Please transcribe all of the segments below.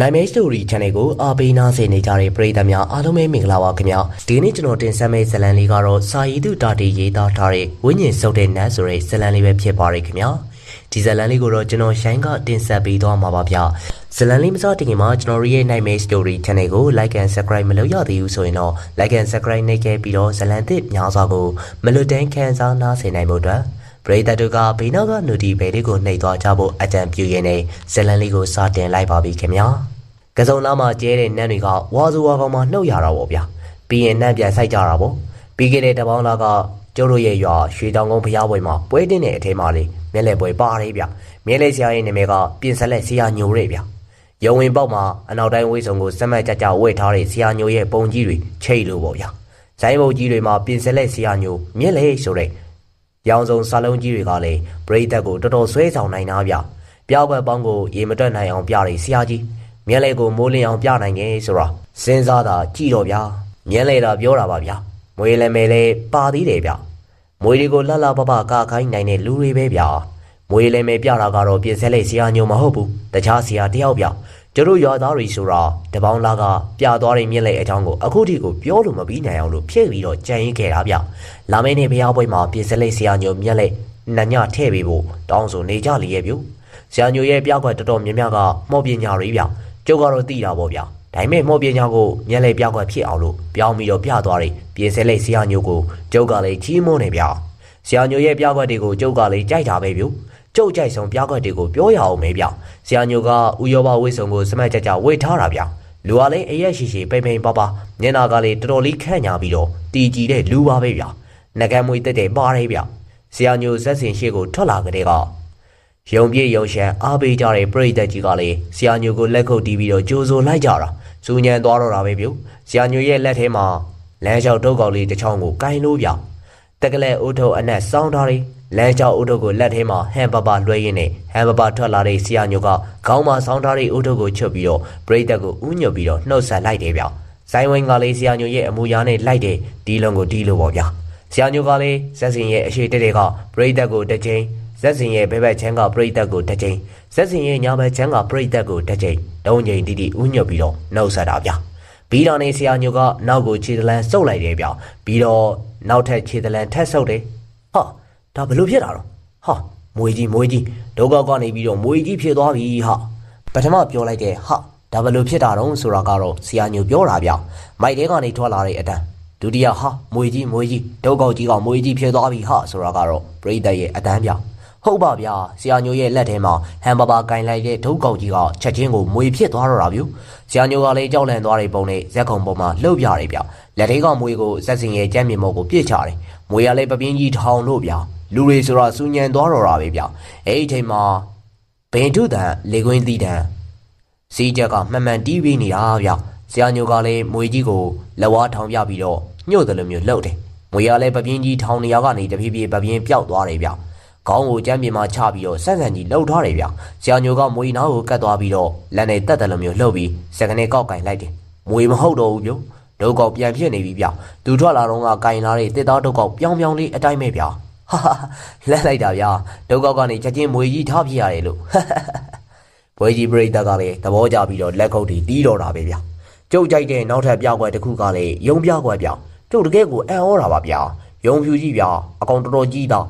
နိုင်မဲ story channel ကိုအားပေးနားဆင်နေကြတဲ့ပရိသတ်များအားလုံးပဲမင်္ဂလာပါခင်ဗျာဒီနေ့ကျွန်တော်တင်ဆက်မယ့်ဇတ်လံလေးကတော့စာရီသူတာတီရေးသားထားတဲ့ဝိညာဉ်စုပ်တဲ့နတ်ဆိုတဲ့ဇတ်လံလေးပဲဖြစ်ပါရခင်ဗျာဒီဇတ်လံလေးကိုတော့ကျွန်တော်ရှိုင်းကတင်ဆက်ပေးသွားမှာပါဗျာဇတ်လံလေးမစတင်ခင်မှာကျွန်တော်ရဲ့နိုင်မဲ story channel ကို like and subscribe မလုပ်ရသေးဘူးဆိုရင်တော့ like and subscribe နှိပ်ခဲ့ပြီးတော့ဇတ်လံသစ်များစွာကိုမလွတ်တမ်းခန်းစားနားဆင်နိုင်ဖို့အတွက် ပရိသတ်တို့ကဘေးနောက်ကနူတီဘဲလေးကိုနှိပ်သွားကြဖို့အကြံပြုရင်းနဲ့ဇတ်လံလေးကိုစတင်လိုက်ပါပြီခင်ဗျာကစုံလာမှာကျဲတဲ့နန်းတွေကဝါစုဝါကောင်မှာနှုတ်ရတာပေါ့ဗျာပြီးရင်နန်းပြန်ဆိုင်ကြတာပေါ့ပြီးခဲ့တဲ့တပေါင်းလာကကျုပ်တို့ရဲ့ရွာရွှေတောင်ကုန်းဖျားပွဲမှာပွဲတင်တဲ့အထဲမှာလေမျက်လဲပွဲပါတယ်ဗျမျက်လဲဆရာရဲ့နာမည်ကပြင်ဆက်လက်ဆရာညိုရဲဗျရုံဝင်ပေါက်မှာအနောက်တိုင်းဝိဆုံကိုစက်မှတ်ကြကြဝှက်ထားတဲ့ဆရာညိုရဲ့ပုံကြီးတွေချိတ်လို့ပေါ့ဗျာဇိုင်းဘုတ်ကြီးတွေမှာပြင်ဆက်လက်ဆရာညိုမျက်လဲဆိုတဲ့ ရောင်စုံစာလုံးကြီးတွေကလည်းပရိသတ်ကိုတော်တော်ဆွဲဆောင်နိုင်တာဗျပြောက်ဘက်ပေါင်းကိုရေမတွက်နိုင်အောင်ပြတယ်ဆရာကြီးမျက်လဲကိုမိုးလင်းအောင်ပြနိုင်တယ်ဆိုတော့စဉ်းစားတာကြည့်တော့ဗျာမျက်လဲတာပြောတာပါဗျာမွေလည်းမဲလဲပါသေးတယ်ဗျမွေတွေကိုလှလှပပကာခိုင်းနိုင်တဲ့လူတွေပဲဗျာမွေလည်းမဲပြတာကတော့ပြင်ဆက်လိုက်ဆရာညိုမဟုတ်ဘူးတခြားဆရာတယောက်ဗျ ကျတို့ရွာသားတွေဆိုတာတပေါင်းလာကပြသွားတဲ့မြက်လက်အကြောင်းကိုအခုထိကိုပြောလို့မပြီးနိုင်အောင်လို့ဖြည့်ပြီးတော့ကြံရင်ခဲ့တာဗျလာမင်းနဲ့ဘုရားပွဲမှာပြင်စလိတ်ဆရာညိုမြက်လက်နညထည့်ပေးဖို့တောင်းဆိုနေကြလေရဲ့ဗျဆရာညိုရဲ့ပြောက်ကတော်တော်များများကမော့ပညာတွေဗျကျုပ်ကတော့သိတာပေါ့ဗျဒါပေမဲ့မော့ပညာကိုမြက်လက်ပြောက်ကဖြစ်အောင်လို့ပြောင်းပြီးတော့ပြသွားတယ်ပြင်စလိတ်ဆရာညိုကိုကျုပ်ကလည်းကြီးမွန်းနေဗျဆရာညိုရဲ့ပြောက်ကတွေကိုကျုပ်ကလည်းကြိုက်တာပဲဗျ ကျုပ်ကြိုက်ဆုံးပြောက်ကတွေကိုပြောရအောင်မေးဗျဆရာညိုကဥယောဘဝိဆုံကိုစမတ်ကြကြဝေထားတာဗျလူကလည်းအရက်ရှိရှိပိမ့်ပိမ့်ပါပါမျက်နာကလည်းတော်တော်လေးခန့်ညာပြီးတော့တီကြည်တဲ့လူပါပဲဗျနှကမ်းမွေတက်တဲ့ပါတယ်ဗျဆရာညိုဇက်စင်ရှိကိုထွက်လာကြတဲ့ကယုံပြည့်ယုံရှမ်းအားပေးကြတဲ့ပရိသတ်ကြီးကလည်းဆရာညိုကိုလက်ခုပ်တီးပြီးတော့ကြိုးဆိုလိုက်ကြတာစူညံသွားတော့တာပဲဗျဆရာညိုရဲ့လက်ထဲမှာလမ်းလျှောက်တုတ်ကောက်လေးတစ်ချောင်းကိုကင်လို့ဗျတက်ကလေးအိုးထုပ်အနက်စောင်းထားတယ် လမ်းကြောက်အုတ်ထုပ်ကိုလက်ထဲမှာဟန်ပပလွှဲရင်းနဲ့ဟန်ပပထွက်လာတဲ့ဆရာညိုကခေါင်းမှာဆောင်းထားတဲ့အုတ်ထုပ်ကိုချွတ်ပြီးတော့ပရိသတ်ကိုဥညွတ်ပြီးတော့နှုတ်ဆက်လိုက်တယ်ဗျ။ဇိုင်းဝင်းကလေးဆရာညိုရဲ့အမူအရာနဲ့လိုက်တဲ့ဒီလုံးကိုဒီလိုပေါ့ဗျာ။ဆရာညိုကလေးဇက်စင်ရဲ့အရှိတက်တဲ့ကပရိသတ်ကိုတစ်ချိန်ဇက်စင်ရဲ့ဘဲဘက်ချမ်းကပရိသတ်ကိုတစ်ချိန်ဇက်စင်ရဲ့ညာဘက်ချမ်းကပရိသတ်ကိုတစ်ချိန်တုံးချိန်တီတီဥညွတ်ပြီးတော့နှုတ်ဆက်တာဗျာ။ပြီးတော့နေဆရာညိုကနောက်ကိုခြေတလန်းစုပ်လိုက်တယ်ဗျ။ပြီးတော့နောက်ထပ်ခြေတလန်းထပ်ဆုပ်တယ်။ဟာ ဒါဘလို့ဖြစ်တာတော့ဟာမွေကြီးမွေကြီးဒုက္ခကနေပြီးတော့မွေကြီးဖြစ်သွားပြီဟာပထမပြောလိုက်တဲ့ဟာဒါဘလို့ဖြစ်တာတော့ဆိုတာကတော့ဆရာညိုပြောတာဗျမိုက်တဲကနေထွက်လာတဲ့အတန်းဒုတိယဟာမွေကြီးမွေကြီးဒုက္ခကြီးကမွေကြီးဖြစ်သွားပြီဟာဆိုတာကတော့ပရိသတ်ရဲ့အတန်းဗျဟုတ်ပါဗျာဆရာညိုရဲ့လက်ထဲမှာဟမ်ဘာဘာကင်လိုက်တဲ့ဒုက္ခကြီးကချက်ချင်းကိုမွေဖြစ်သွားတော့တာဗျဆရာညိုကလည်းကြောက်လန့်သွားတဲ့ပုံနဲ့ဇက်ခုံပေါ်မှာလှုပ်ပြတယ်ဗျလက်ထဲကမွေကိုဇက်စင်ရဲ့ကြမ်းမြေမော်ကိုပြစ်ချတယ်မွေကလည်းပပင်းကြီးထောင်လို့ဗျ လူတွေဆိုတာစူညံသွားတော့တာပဲဗျအဲ့ဒီအချိန်မှာဘင်ထုတန်လေကွင်းသီးတန်စီးချက်ကမှန်မှန်တီးပြီးနေတာဗျဆရာညိုကလည်းမွေကြီးကိုလက်ဝါးထောင်ပြပြီးတော့ညှို့တယ်လို့မျိုးလှုပ်တယ်မွေကလည်းပပင်းကြီးထောင်နေရကနေတဖြည်းဖြည်းပပင်းပျောက်သွားတယ်ဗျခေါင်းကိုကြမ်းပြင်မှာချပြီးတော့ဆန့်ဆန်ကြီးလှုပ်ထားတယ်ဗျဆရာညိုကမွေနားကိုကတ်သွားပြီးတော့လက်နဲ့တက်တယ်လို့မျိုးလှုပ်ပြီးစကနေကောက်ကင်လိုက်တယ်မွေမဟုတ်တော့ဘူးဗျဒုက္ကောက်ပြန်ဖြစ်နေပြီဗျသူထွက်လာတော့ကကင်လာတဲ့တစ်သားဒုက္ကောက်ပြောင်းပြောင်းလေးအတိုင်းပဲဗျ ဟာလက်လိုက်တာဗျာဒုက္ကောက်ကနေချက်ချင်းမွေကြီးထားပြရတယ်လို့ဘွေကြီးပရိသတ်ကလည်းသဘောကျပြီးတော့လက်ခုပ်တီတီးတော့တာပဲဗျာကျုပ်ကြိုက်တဲ့နောက်ထပ်ပြောက်ွယ်တစ်ခုကလည်းယုံပြောက်ွယ်ဗျာကျုပ်တကယ်ကိုအံ့ဩတာပါဗျာယုံဖြူကြီးဗျာအကောင်တော်တော်ကြီးတော့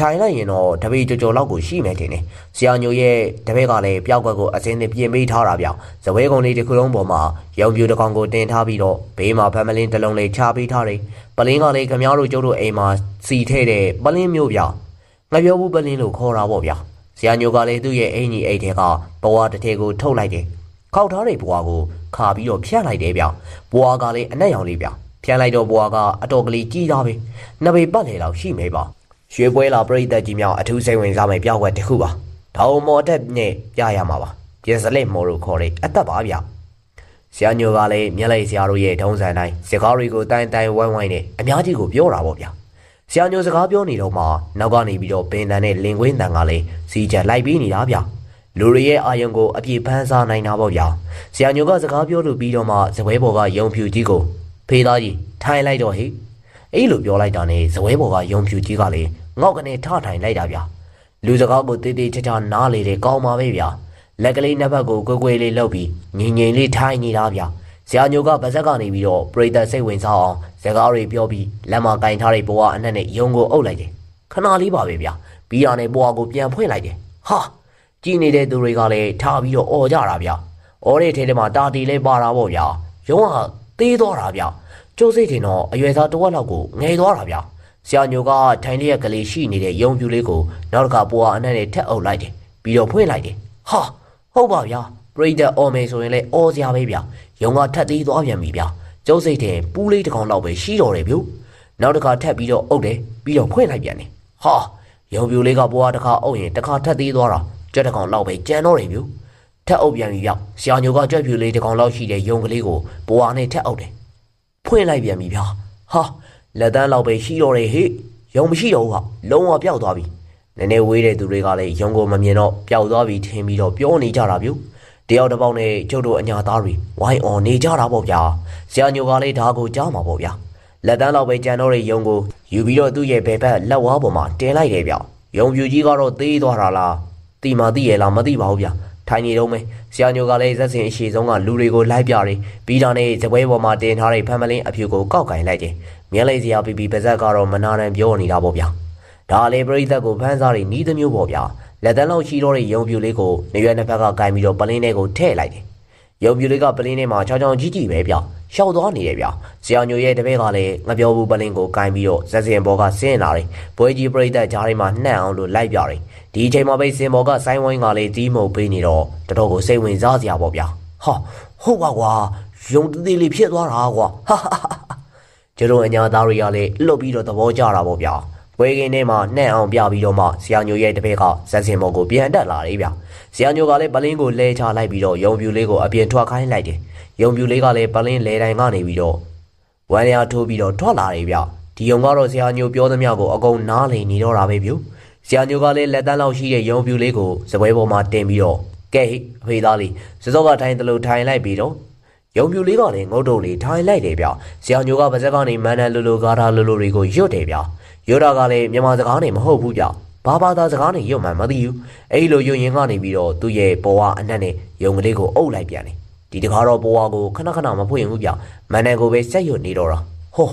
ထိုင်လိုက်ရင်တော့တပေကြော်ကြော်လောက်ကိုရှိမယ်ထင်တယ်။ဆရာညိုရဲ့တပည့်ကလည်းပျောက်ကွက်ကိုအစင်းနဲ့ပြင်ပေးထားတာဗျ။ဇပွဲကုံလေးတစ်ခုလုံးပေါ်မှာရုံပြူတစ်ကောင်ကိုတင်ထားပြီးတော့ဘေးမှာဖမ်မလင်းတစ်လုံးလေးချပေးထားတယ်။ပလင်းကလည်းခမားတို့ကျုပ်တို့အိမ်မှာစီထဲ့တဲ့ပလင်းမျိုးဗျ။ငါပြောဘူးပလင်းလို့ခေါ်တာပေါ့ဗျ။ဆရာညိုကလည်းသူ့ရဲ့အင်ကြီးအိတ်ထဲကဘဝတစ်ထည်ကိုထုတ်လိုက်တယ်။ခောက်ထားတဲ့ဘဝကိုခါပြီးတော့ဖြတ်လိုက်တယ်ဗျ။ဘဝကလည်းအနက်ရောင်လေးဗျ။ဖြတ်လိုက်တော့ဘဝကအတော်ကလေးကြီးသားပဲ။နှစ်ပေပတ်လေလောက်ရှိမယ်ပါ။ ရွှေပွဲလာပြိသက်ကြီးများအထူးစိတ်ဝင်စားမယ့်ပြောက်ွက်တစ်ခုပါ။ဒါအမော်တက်နဲ့ပြရမှာပါ။ပြင်စလက်မော်လို့ခေါ်တဲ့အသက်ပါဗျ။ဆရာညိုကလည်းမျက်လိုက်ဆရာတို့ရဲ့ထုံးစံတိုင်းစကားတွေကိုတိုင်းတိုင်းဝိုင်းဝိုင်းနဲ့အများကြီးကိုပြောတာပေါ့ဗျာ။ဆရာညိုစကားပြောနေတော့မှနောက်ကနေပြီးတော့ပင်တန်နဲ့လင်ကွင်းတန်ကလည်းစီချက်လိုက်ပြီးနေတာဗျ။လူတွေရဲ့အာယုံကိုအပြည့်ဖန်းစားနိုင်တာပေါ့ဗျာ။ဆရာညိုကစကားပြောလို့ပြီးတော့မှဇပွဲဘော်ကယုံဖြူကြီးကိုဖေးသားကြီးထိုင်လိုက်တော့ဟိ။ အဲ့လိုပြောလိုက်တာနဲ့ဇပွဲဘော်ကယုံဖြူကြီးကလည်းငေါက်ကနေထထိုင်လိုက်တာဗျာလူစကားကိုတေးသေးချာချာနားလေတယ်ကောင်းပါပဲဗျာလက်ကလေးနှစ်ဖက်ကိုကွယ်ကွယ်လေးလှုပ်ပြီးငင်ငင်လေးထိုင်နေတာဗျဆရာညိုကဗဇက်ကနေပြီးတော့ပရိသတ်စိတ်ဝင်စားအောင်စကားတွေပြောပြီးလက်မကင်ထားတဲ့ဘဝအနှက်နဲ့ယုံကိုအုပ်လိုက်တယ်ခဏလေးပါပဲဗျပြီးတာနဲ့ဘဝကိုပြန်ဖွင့်လိုက်တယ်ဟာကြည်နေတဲ့သူတွေကလည်းထားပြီးတော့អော်ကြတာဗျအော်တဲ့ထဲထဲမှာတာတီလေးပါတာပေါ့ဗျယုံကသေးသွားတာဗျ ကျိုးစိတ်တင်တော့အရွယ်သားတစ်ဝက်လောက်ကိုငယ်သွားတာဗျဆရာညိုကထိုင်လျက်ကလေးရှိနေတဲ့ယုံပြူလေးကိုနောက်တစ်ခါဘဝအနှက်နဲ့ထက်အုပ်လိုက်တယ်ပြီးတော့ဖွင့်လိုက်တယ်ဟာဟုတ်ပါဗျာပရိသတ်အော်မယ်ဆိုရင်လည်းအော်စရာပဲဗျယုံကထက်သေးသွားပြန်ပြီဗျကျိုးစိတ်တင်ပူးလေးတစ်ကောင်လောက်ပဲရှိတော့တယ်ဗျနောက်တစ်ခါထက်ပြီးတော့အုပ်တယ်ပြီးတော့ဖွင့်လိုက်ပြန်တယ်ဟာယုံပြူလေးကဘဝတစ်ခါအုပ်ရင်တစ်ခါထက်သေးသွားတာကြက်တစ်ကောင်လောက်ပဲကြံတော့တယ်ဗျထက်အုပ်ပြန်ပြီဗျဆရာညိုကကြက်ပြူလေးတစ်ကောင်လောက်ရှိတဲ့ယုံကလေးကိုဘဝနဲ့ထက်အုပ်တယ် ဖွင့်လိုက်ပြန်ပြီဗျာဟာလက်တန်းလောက်ပဲရှိတော့တယ်ဟေ့ယုံမရှိတော့ဘူးဟာလုံးဝပျောက်သွားပြီနည်းနည်းဝေးတဲ့သူတွေကလည်းယုံကိုမမြင်တော့ပျောက်သွားပြီထင်ပြီးတော့ပြောနေကြတာဗျတယောက်တစ်ပေါက်နဲ့ကျုပ်တို့အညာသားတွေဝိုင်းအောင်နေကြတာပေါ့ဗျာဆရာညိုကလည်းဒါကိုကြားမှာပေါ့ဗျာလက်တန်းလောက်ပဲကြံတော့တဲ့ယုံကိုယူပြီးတော့သူ့ရဲ့ဘယ်ဘက်လက်ဝါးပေါ်မှာတင်လိုက်တယ်ဗျယုံပြူကြီးကတော့သေးသွားတာလားတီမာသိရလားမသိပါဘူးဗျ ထိုင်နေတော့မယ်ဆရာညိုကလည်းဇက်စင်အရှိဆုံးကလူတွေကိုလိုက်ပြတယ်ပြီးတာနဲ့ဇပွဲပေါ်မှာတင်ထားတဲ့ဖမ်းမလင်းအဖြူကိုကောက်ကင်လိုက်တယ်မြဲလိုက်စရာပီပီပါဇက်ကတော့မနာတန်ပြောနေတာပေါ့ဗျာဒါလည်းပရိသတ်ကိုဖမ်းစားတွေနီးသမျိုးပေါ့ဗျာလက်တန်းလောက်ရှိတော့တဲ့ယုံပြူလေးကိုနေရွက်နှစ်ဖက်ကကင်ပြီးတော့ပလင်းထဲကိုထည့်လိုက်တယ် ယုံပြူလေးကပလင်းထဲမှာချောင်းချောင်းကြီးကြီးပဲဗျရှောက်သွားနေတယ်ဗျဆရာညိုရဲ့တပည့်ကလည်းငပြောဘူးပလင်းကိုကင်ပြီးတော့ဇက်စင်ဘောကဆင်းလာတယ်ဘွဲကြီးပရိသတ်ကြားထဲမှာနှံ့အောင်လို့လိုက်ပြတယ်ဒီအချိန်မှာပဲစင်ဘောကဆိုင်းဝိုင်းကလည်းတီးမှုတ်ပေးနေတော့တတော်ကိုစိတ်ဝင်စားစရာပေါ့ဗျာဟာဟုတ်ပါကွာယုံသေးသေးလေးဖြစ်သွားတာကွာဟာဟာဟာကျတို့အညာသားတွေကလည်းလှုပ်ပြီးတော့သဘောကျတာပေါ့ဗျာဝဲကင်းထဲမှာနှဲ့အောင်ပြပြီးတော့မှဆရာညိုရဲ့တပည့်ကဇက်စင်ဘောကိုပြန်တက်လာတယ်ဗျာ ဆရာညိုကလည်းပလင်းကိုလဲချလိုက်ပြီးတော့ယုံပြူလေးကိုအပြင်ထွက်ခိုင်းလိုက်တယ်ယုံပြူလေးကလည်းပလင်းလဲတိုင်းကနေပြီးတော့ဝမ်းရထိုးပြီးတော့ထွက်လာတယ်ဗျဒီယုံကတော့ဆရာညိုပြောသမျှကိုအကုန်နားလည်နေတော့တာပဲဗျဆရာညိုကလည်းလက်တန်းလောက်ရှိတဲ့ယုံပြူလေးကိုစပွဲပေါ်မှာတင်ပြီးတော့ကဲဟိအဖေသားလေးစစောကထိုင်တလို့ထိုင်လိုက်ပြီးတော့ယုံပြူလေးကလည်းငုတ်တုတ်လေးထိုင်လိုက်တယ်ဗျဆရာညိုကပါဇက်ကနေမန်နန်လူလူကားထားလူလူတွေကိုရွတ်တယ်ဗျရွတ်တာကလည်းမြန်မာစကားနဲ့မဟုတ်ဘူးဗျ ဘာဘာသာစကားနဲ့ရွတ်မှမသိဘူးအဲ့လိုရွတ်ရင်ကနေပြီးတော့သူ့ရဲ့ပေါ်ဝအနှက်နဲ့ယုံကလေးကိုအုပ်လိုက်ပြန်တယ်ဒီတခါတော့ပေါ်ဝကိုခဏခဏမဖွင့်ဘူးဗျမန်နန်ကိုပဲဆက်ရွတ်နေတော့တာဟော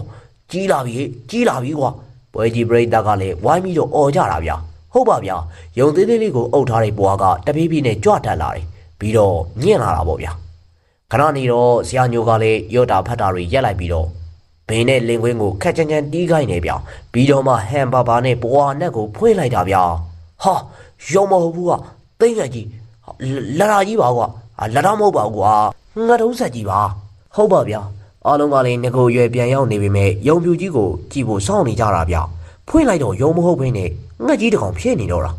ကြီးလာပြီဟေ့ကြီးလာပြီကွာပွဲကြီးပရိသတ်ကလည်းဝိုင်းပြီးတော့អော်ကြတာဗျဟုတ်ပါဗျယုံသေးသေးလေးကိုအုပ်ထားတဲ့ပေါ်ဝကတပြေးပြေးနဲ့ကြွတက်လာတယ်ပြီးတော့ညင်လာတာပေါ့ဗျခဏနေတော့ဆရာညိုကလည်းရွတ်တာဖတ်တာတွေရက်လိုက်ပြီးတော့ ဘင်းနဲ့လင်ကွင်းကိုခက်ချမ်းချမ်းတီးခိုင်းနေဗျပြီးတော့မှဟန်ပါပါနဲ့ဘွာနဲ့ကိုဖွင့်လိုက်တာဗျဟာရုံမဟုတ်ဘူးကသိမ့်ငယ်ကြီးလလာကြီးပါကွာလလာမဟုတ်ပါဘူးကွာငါတုံးဆက်ကြီးပါဟုတ်ပါဗျအားလုံးကလည်းငကိုရွယ်ပြန်ရောက်နေပေမဲ့ယုံပြူကြီးကိုကြည်ဖို့စောင့်နေကြတာဗျဖွင့်လိုက်တော့ယုံမဟုတ်ဘဲနဲ့ငှက်ကြီးတစ်ကောင်ဖြစ်နေတော့တာ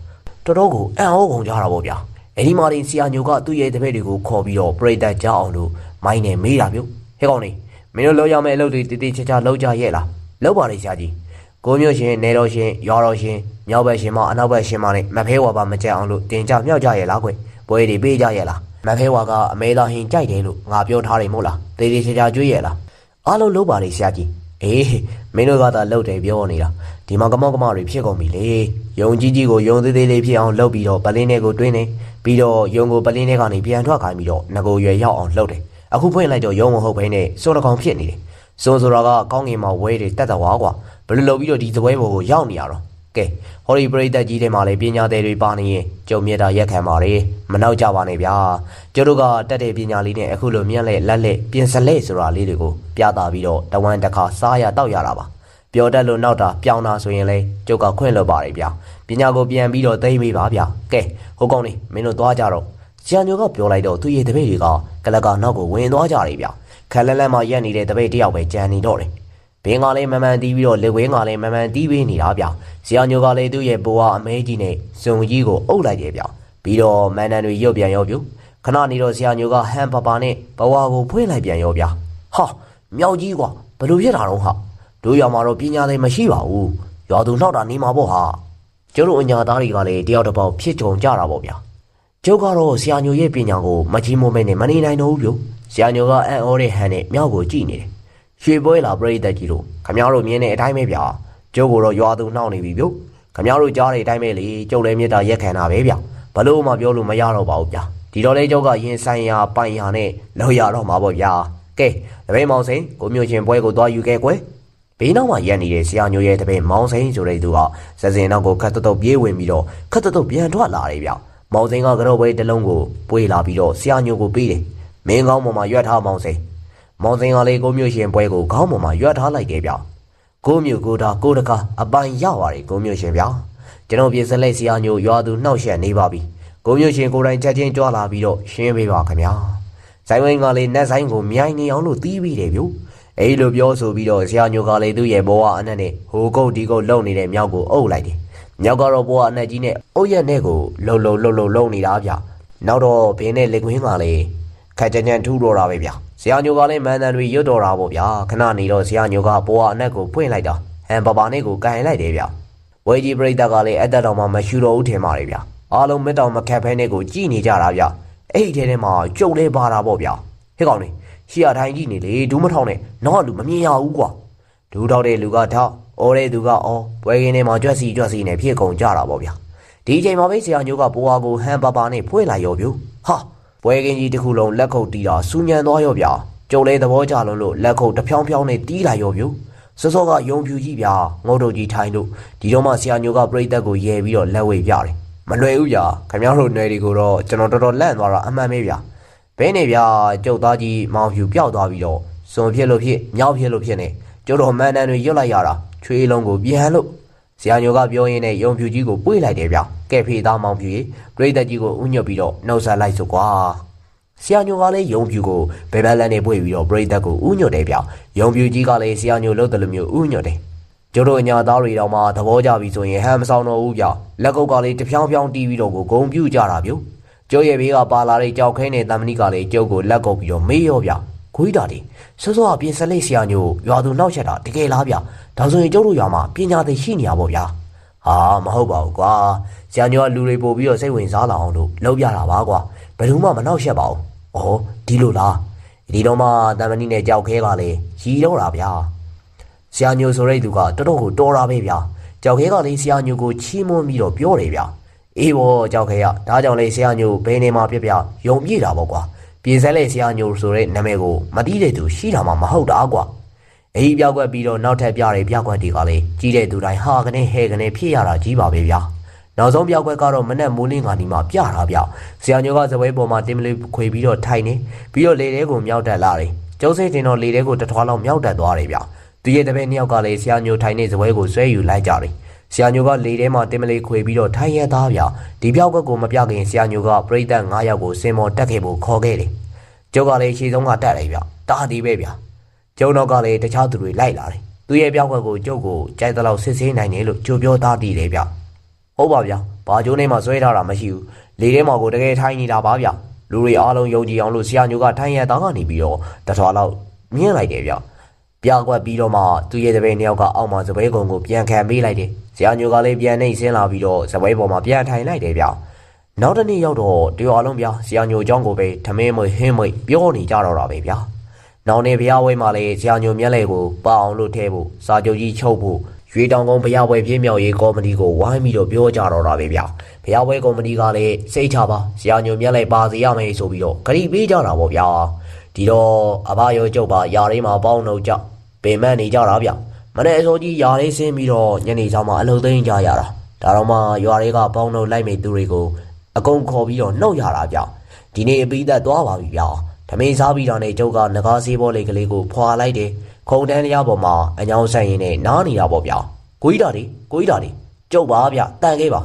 တော်တော်ကိုအံ့ဩကုန်ကြတာပေါ့ဗျအဲ့ဒီမှာတင်ဆရာညိုကသူ့ရဲ့တပည့်တွေကိုခေါ်ပြီးတော့ပြိတ္တကြောက်အောင်လို့မိုင်းနဲ့မေးတာမျိုးဟဲ့ကောင်နေ မင်းတို့လောက်ရမယ့်အလုပ်တွေတည်တည်ချာချာလုပ်ကြရဲ့လားလုပ်ပါလေဆရာကြီးကိုမျိုးရှင်နေတော်ရှင်ရွာတော်ရှင်မြောက်ဘက်ရှင်မအနောက်ဘက်ရှင်မနဲ့မဖဲဝါပါမကြက်အောင်လို့တင်ကြမြောက်ကြရဲ့လားခွပွဲတွေပေးကြရဲ့လားမဖဲဝါကအမဲသားဟင်ကြိုက်တယ်လို့ငါပြောထားတယ်မို့လားတည်တည်ချာချာကြွေးရဲ့လားအားလုံးလုပ်ပါလေဆရာကြီးအေးမင်းတို့ကသာလုပ်တယ်ပြောနေတာဒီမှာကမောက်ကမတွေဖြစ်ကုန်ပြီလေယုံကြီးကြီးကိုယုံသေးသေးလေးဖြစ်အောင်လုပ်ပြီးတော့ပလင်းထဲကိုတွင်းနေပြီးတော့ယုံကိုပလင်းထဲကနေပြန်ထွက်ခိုင်းပြီးတော့ငကိုရွယ်ရောက်အောင်လုပ်တယ် အခုဖွင့်လိုက်တော့ယုံမဟုတ်ဘဲနဲ့စိုးတကောင်ဖြစ်နေတယ်စိုးဆိုတာကကောင်းငင်မှာဝဲတွေတက်တော်ကွာဘယ်လိုလုပ်ပြီးတော့ဒီသပွဲပေါ်ကိုရောက်နေရတော့ကဲဟောဒီပရိသတ်ကြီးထဲမှာလည်းပညာသည်တွေပါနေရင်ကြုံမြတ်တာရက်ခံပါလေမနောက်ကြပါနဲ့ဗျာကျတို့ကတက်တဲ့ပညာလေးနဲ့အခုလိုမြက်လက်လက်လက်ပြင်စလဲဆိုတာလေးတွေကိုပြတာပြီးတော့တဝမ်းတစ်ခါစားရတောက်ရတာပါပြောတတ်လို့နောက်တာပြောင်းတာဆိုရင်လေကျုပ်ကခွင့်လွတ်ပါတယ်ဗျာပညာကိုပြန်ပြီးတော့သိမ့်ပေးပါဗျာကဲဟိုကောင်နေမင်းတို့သွားကြတော့ ဆရာညိုကပြောလိုက်တော့သူ့ရဲ့တပည့်တွေကကလကနောက်ကိုဝင်သွားကြတယ်ဗျာခက်လက်လက်မှရက်နေတဲ့တပည့်တယောက်ပဲကြံနေတော့တယ်ဘင်းကလည်းမမှန်တီးပြီးတော့လက်ဝဲကလည်းမမှန်တီးပေးနေတာဗျဆရာညိုကလည်းသူ့ရဲ့ဘဝအမဲကြီးနဲ့စုံကြီးကိုအုပ်လိုက်တယ်ဗျပြီးတော့မန်နန်တွေရုပ်ပြန်ရောပြူခဏနေတော့ဆရာညိုကဟန်ပပါနဲ့ဘဝကိုဖွင့်လိုက်ပြန်ရောဗျဟာမြောက်ကြီးကွာဘလို့ဖြစ်တာတော့ဟာတို့ရွာမှာတော့ပညာလည်းမရှိပါဘူးရွာသူနှောက်တာနေမှာပေါ့ဟာကျတို့အညာသားတွေကလည်းတယောက်တစ်ပေါက်ဖြစ်ကြုံကြတာပေါ့ဗျာ ကျုပ်ကတော့ဆရာညိုရဲ့ပညာကိုမကြီးမိုးမဲနဲ့မနေနိုင်တော့ဘူးဗျဆရာညိုကအံ့ဩတဲ့ဟန်နဲ့မြောက်ကိုကြည့်နေတယ်ရွှေပွဲလာပြိတ္တကြီးတို့ခမရတို့မြင်တဲ့အတိုင်းပဲဗျာကျုပ်ကိုတော့ရွာသူနှောက်နေပြီဗျခမရတို့ကြားတဲ့အတိုင်းပဲလေကျုပ်လည်းမြတ်တာရက်ခံတာပဲဗျဘလို့မှပြောလို့မရတော့ပါဘူးဗျဒီဒီတော့လေကျောက်ကရင်ဆိုင်ရာပိုင်ရာနဲ့လောက်ရတော့မှာပေါ့ဗျာကဲတပည့်မောင်စိန်ကိုမျိုးချင်းပွဲကိုသွားယူခဲ့ကွယ်ဘေးနောက်မှာရက်နေတဲ့ဆရာညိုရဲ့တပည့်မောင်စိန်ဆိုတဲ့သူကစစင်နောက်ကိုခတ်တုတ်တုတ်ပြေးဝင်ပြီးတော့ခတ်တုတ်တုတ်ပြန်ထွက်လာတယ်ဗျ မောင်စိန်ကကတော့ပွဲတစ်လုံးကိုပွေလာပြီးတော့ဆရာညိုကိုပေးတယ်မင်းကောင်းပေါ်မှာရွက်ထားမောင်စိန်မောင်စိန်ကလေကိုမျိုးချင်းပွဲကိုခေါင်းပေါ်မှာရွက်ထားလိုက်တယ်ဗျကိုမျိုးကိုတာကိုတကအပိုင်ရပါတယ်ကိုမျိုးချင်းဗျကျွန်တော်ပြင်စလက်ဆရာညိုရွာသူနှောက်ရှက်နေပါပြီကိုမျိုးချင်းကိုယ်တိုင်ချက်ချင်းကြွလာပြီးတော့ရှင်းပေးပါခင်ဗျာဆိုင်ဝင်းကလည်းနတ်ဆိုင်ကိုမြိုင်နေအောင်လို့တီးပြီးတယ်ဗျို့အဲ့လိုပြောဆိုပြီးတော့ဆရာညိုကလည်းသူ့ရဲ့ဘဝအနက်နဲ့ဟိုကုတ်ဒီကုတ်လုံနေတဲ့မြောက်ကိုအုပ်လိုက်တယ် မြောက်ကတော့ဘဝအနက်ကြီးနဲ့အုပ်ရက်နဲ့ကိုလှုပ်လှုပ်လှုပ်လှုပ်လုံနေတာဗျနောက်တော့ဘင်းနဲ့လက်ကွင်းကလည်းခက်ကြမ်းကြမ်းထူတော့တာပဲဗျဆရာညိုကလည်းမန်တန်တွေရွတ်တော်တာပေါ့ဗျာခဏနေတော့ဆရာညိုကဘဝအနက်ကိုဖွင့်လိုက်တာဟန်ပပါနဲ့ကိုကန်လိုက်တယ်ဗျဝေကြီးပရိသတ်ကလည်းအသက်တော်မှမရှူတော့ဘူးထင်ပါတယ်ဗျအားလုံးမက်တော်မခက်ဖဲနဲ့ကိုကြည်နေကြတာဗျအဲ့ဒီထဲထဲမှာကြုံလဲပါတာပေါ့ဗျဟဲ့ကောင်လေးရှီယာထိုင်ကြည့်နေလေဒူးမထောင်နဲ့နောက်ကလူမမြင်ရဘူးကွာဒူးထောက်တဲ့လူကထောက် အော်တဲ့သူကအော်ပွဲကင်းထဲမှာကြွက်စီကြွက်စီနဲ့ဖြစ်ကုန်ကြတာပေါ့ဗျဒီအချိန်မှာပဲဆရာညိုးကပိုးဝါကိုဟန်ပါပါနဲ့ဖွင့်လိုက်ရောဗျဟာပွဲကင်းကြီးတစ်ခုလုံးလက်ခုပ်တီးတာစူညံသွားရောဗျကြုံလဲသဘောကျလုံးလို့လက်ခုပ်တစ်ဖြောင်းဖြောင်းနဲ့တီးလိုက်ရောဗျစောစောကယုံဖြူကြီးဗျာငုတ်တုတ်ကြီးထိုင်လို့ဒီတော့မှဆရာညိုကပြိတက်ကိုရဲပြီးတော့လက်ဝဲပြတယ်မလွယ်ဘူးဗျာခင်ဗျားတို့နယ်တွေကိုတော့ကျွန်တော်တော်တော်လန့်သွားတာအမှန်ပဲဗျာဘဲနေဗျာကျုပ်သားကြီးမောင်ဖြူပျောက်သွားပြီးတော့စွန်ဖြစ်လို့ဖြစ်မြောက်ဖြစ်လို့ဖြစ်နေ ကျုပ်တော်မန်တန်တွေရွတ်လိုက်ရတာချွေးလုံးကိုပြန်လို့ဆရာညိုကပြောရင်းနဲ့ယုံဖြူကြီးကိုပွေ့လိုက်တယ်ဗျာကဲဖေသားမောင်ဖြူကြီးပြိတက်ကြီးကိုဥညွတ်ပြီးတော့နှုတ်ဆက်လိုက်ဆိုကွာဆရာညိုကလည်းယုံဖြူကိုဘယ်ဘက်လန်းနဲ့ပွေ့ပြီးတော့ပြိတက်ကိုဥညွတ်တယ်ဗျာယုံဖြူကြီးကလည်းဆရာညိုလို့တယ်လို့မျိုးဥညွတ်တယ်ကျတို့အညာသားတွေတော့မှသဘောကျပြီဆိုရင်ဟမ်မဆောင်တော့ဘူးဗျလက်ကုပ်ကလေးတဖြောင်းဖြောင်းတီးပြီးတော့ကိုဂုံပြူကြတာဗျကျုပ်ရဲ့ဘေးကပါလာတဲ့ကြောက်ခဲနဲ့တမဏိကလည်းကျုပ်ကိုလက်ကုပ်ပြီးတော့မေးရောဗျ ခွေးတာတီစောစောအပြင်ဆက်လိတ်ဆရာညိုရွာသူနောက်ချက်တာတကယ်လားဗျဒါဆိုရင်ကျုပ်တို့ရွာမှာပညာသိရှိနေရပါဗျာဟာမဟုတ်ပါဘူးကွာဆရာညိုကလူတွေပို့ပြီးတော့စိတ်ဝင်စားလာအောင်လို့လုပ်ပြတာပါကွာဘယ်သူမှမနှောက်ရှက်ပါဘူးဩဒီလိုလားဒီတော့မှတမဏိနဲ့ကြောက်ခဲကလည်းရီတော့တာဗျာဆရာညိုဆိုတဲ့သူကတော်တော်ကိုတော်တာပဲဗျာကြောက်ခဲကလေးဆရာညိုကိုချီးမွမ်းပြီးတော့ပြောတယ်ဗျာအေးဘောကြောက်ခဲရဒါကြောင့်လေဆရာညိုဘယ်နေမှာပြပြယုံပြည့်တာပေါ့ကွာ ပြင်ဆက်လေဆရာညိုဆိုတဲ့နာမည်ကိုမတိတဲ့သူရှိတာမှမဟုတ်တာကွာအေးပြောက်ွက်ပြီးတော့နောက်ထပ်ပြတဲ့ပြောက်ွက်တွေကလည်းကြီးတဲ့သူတိုင်းဟာကနေဟဲကနေဖြစ်ရတာကြီးပါပဲဗျာနောက်ဆုံးပြောက်ွက်ကတော့မနဲ့မိုးလင်းကနေမှပြတာဗျဆရာညိုကဇပွဲပေါ်မှာတင်မလေးခွေပြီးတော့ထိုင်နေပြီးတော့လေထဲကိုမြောက်တက်လာတယ်ကျုံးစိတ်တင်တော့လေထဲကိုတထွားလောက်မြောက်တက်သွားတယ်ဗျသူရဲ့တပည့်နှစ်ယောက်ကလည်းဆရာညိုထိုင်နေဇပွဲကိုဆွဲယူလိုက်ကြတယ်။ ဆရာညိုကလေထဲမှာတင်မလေးခွေပြီးတော့ထိုင်ရသားဗျ။ဒီပြောက်ကွက်ကိုမပြခင်ဆရာညိုကပြိသက်9ယောက်ကိုစင်မော်တက်ခဲ့ဖို့ခေါ်ခဲ့တယ်။ကျုပ်ကလည်းရှေ့ဆုံးကတက်လိုက်ဗျ။တားသည်ပဲဗျ။ကျုံတော့ကလည်းတခြားသူတွေလိုက်လာတယ်။သူရဲ့ပြောက်ကွက်ကိုကျုပ်ကိုကြိုက်တဲ့လောက်စစ်ဆေးနိုင်တယ်လို့ကြိုပြောသားတည်တယ်ဗျ။ဟုတ်ပါဗျာ။ဘာကျိုးနေမှာဆွဲထားတာမရှိဘူး။လေထဲမှာကိုတကယ်ထိုင်နေတာပါဗျ။လူတွေအားလုံးယုံကြည်အောင်လို့ဆရာညိုကထိုင်ရသားကနေပြီးတော့တထွာလောက်မြင်လိုက်တယ်ဗျ။ပြကွက်ပြီးတော့မှသူ့ရဲ့တပည့်နှစ်ယောက်ကအောက်မှာစပွဲကုံကိုပြန်ခံပေးလိုက်တယ်။ ဆရာညိုကလည်းပြန်နေဆင်းလာပြီးတော့စပွဲပေါ်မှာပြန်ထိုင်လိုက်တယ်ဗျ။နောက်တစ်နေ့ရောက်တော့တရွာလုံးဗျာဆရာညိုเจ้าကိုပဲထမင်းမွေဟင်းမွေပြောနေကြတော့တာပဲဗျာ။နောက်နေ့ဘုရားဝဲမှာလည်းဆရာညိုမျက်လဲကိုပအောင်လို့ထဲဖို့စာချုပ်ကြီးချုပ်ဖို့ရွေတောင်ကုန်းဘုရားဝဲပြင်းမြောက်ရေးကော်မတီကိုဝိုင်းပြီးတော့ပြောကြတော့တာပဲဗျာ။ဘုရားဝဲကော်မတီကလည်းစိတ်ချပါဆရာညိုမျက်လဲပါစီရမယ်ဆိုပြီးတော့ဂရီပေးကြတာပေါ့ဗျာ။ဒီတော့အဘရောကျုပ်ပါယာရင်းမှာပေါင်းတော့ကြ ပင်မနေကြတာဗျ မနေ့အစောကြီးယာလေးဆင်းပြီးတော့ညနေဆောင်မှအလုပ်သိမ်းကြရတာဒါတော့မှရွာတွေကပေါင်းတော့လိုက်မိသူတွေကိုအကုန်ခေါ်ပြီးတော့နှုတ်ရတာဗျဒီနေ့အပိသက်သွားပါပြီဗျဓမင်းစားပြီးတော့နေကျုပ်ကငကားစေးဘောလေးကလေးကိုဖွာလိုက်တယ်ခုံတန်းတရားပေါ်မှာအညောင်းဆိုင်ရင်းနဲ့နားနေတာပေါ့ဗျကိုကြီးတာဒီကိုကြီးတာဒီကျုပ်ပါဗျတန်ခဲ့ပါ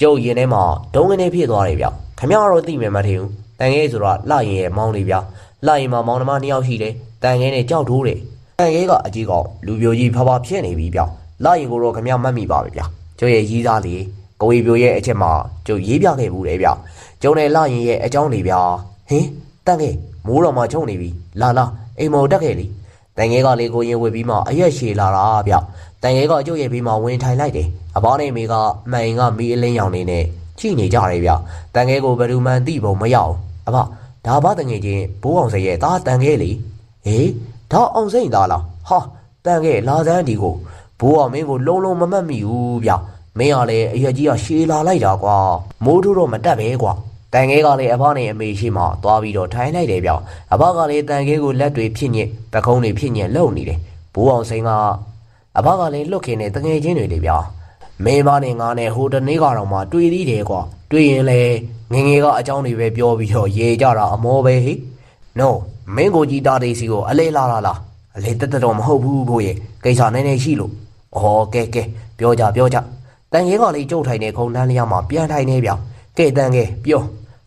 ကျုပ်ရင်ထဲမှာဒုံကနေဖြစ်သွားတယ်ဗျခမရတော့သိမယ်မထင်ဘူးတန်ခဲ့ဆိုတော့လှရင်ရဲ့မောင်းလေးဗျလှရင်မှာမောင်းနှမနှစ်ယောက်ရှိတယ်တန်ခဲနဲ့ကြောက်ထိုးတယ် တန်ခဲကအကြီးကောင်လူပြိုကြီးဖဖဖြစ်နေပြီဗျလာရင်ကိုတော့ခမမှတ်မိပါပဲဗျကျုပ်ရဲ့ရီးသားလေးကိုဝေပြိုရဲ့အချက်မှာကျုပ်ရေးပြခဲ့ဘူးလေဗျကျုံနဲ့လာရင်ရဲ့အကြောင်းတွေဗျဟင်တန်ခဲမိုးတော်မှာချုံနေပြီလာလာအိမ်မော်တက်ခဲ့လေတန်ခဲကလေကိုရင်ဝေပြီးမှအရက်ရှည်လာတာဗျတန်ခဲကကျုပ်ရဲ့ပြီးမှဝင်ထိုင်လိုက်တယ်အဘောင်းနေမိကမှန်ကမီးအလင်းရောင်နေနဲ့ကြည့်နေကြတယ်ဗျတန်ခဲကိုဘယ်သူမှန်သိပုံမရအောင်အဖဒါဘတငယ်ချင်းဘိုးအောင်စရဲ့ဒါတန်ခဲလေဟေး ဒါအောင်စိမ့်သားလားဟာတန်ခဲ့လာစမ်းဒီကိုဘိုးကမင်းကိုလုံးလုံးမမှတ်မိဘူးဗျမင်းကလည်းအရက်ကြီးကရှည်လာလိုက်တာကွာမိုးထိုးတော့မတက်ပဲကွာတန်ခဲကလည်းအဖနဲ့အမေရှိမှသွားပြီးတော့ထိုင်လိုက်တယ်ဗျအဖကလည်းတန်ခဲကိုလက်တွေဖြစ်ညစ်ပကုံးတွေဖြစ်ညစ်လှုပ်နေတယ်ဘိုးအောင်စိန်ကအဖကလည်းလွတ်ခင်းတဲ့တငယ်ချင်းတွေလေဗျမင်းမနဲ့ငါနဲ့ဟိုတနေ့ကတော့မှတွေ့သေးတယ်ကွာတွေ့ရင်လေငငယ်ကအကြောင်းတွေပဲပြောပြီးတော့ရေကြတာအမောပဲဟိ no မင်းကိုကြီးတာဒေးစီကိုအလဲလာလာလာအလဲတက်တက်တော့မဟုတ်ဘူးကိုရဲ့ကိစ္စနည်းနည်းရှိလို့ဩကဲကဲပြောကြပြောကြတန်ရဲကလေးကြုတ်ထိုင်နေခုံတန်းလျားမှာပြန်ထိုင်နေဗျကဲတန်ခဲပြော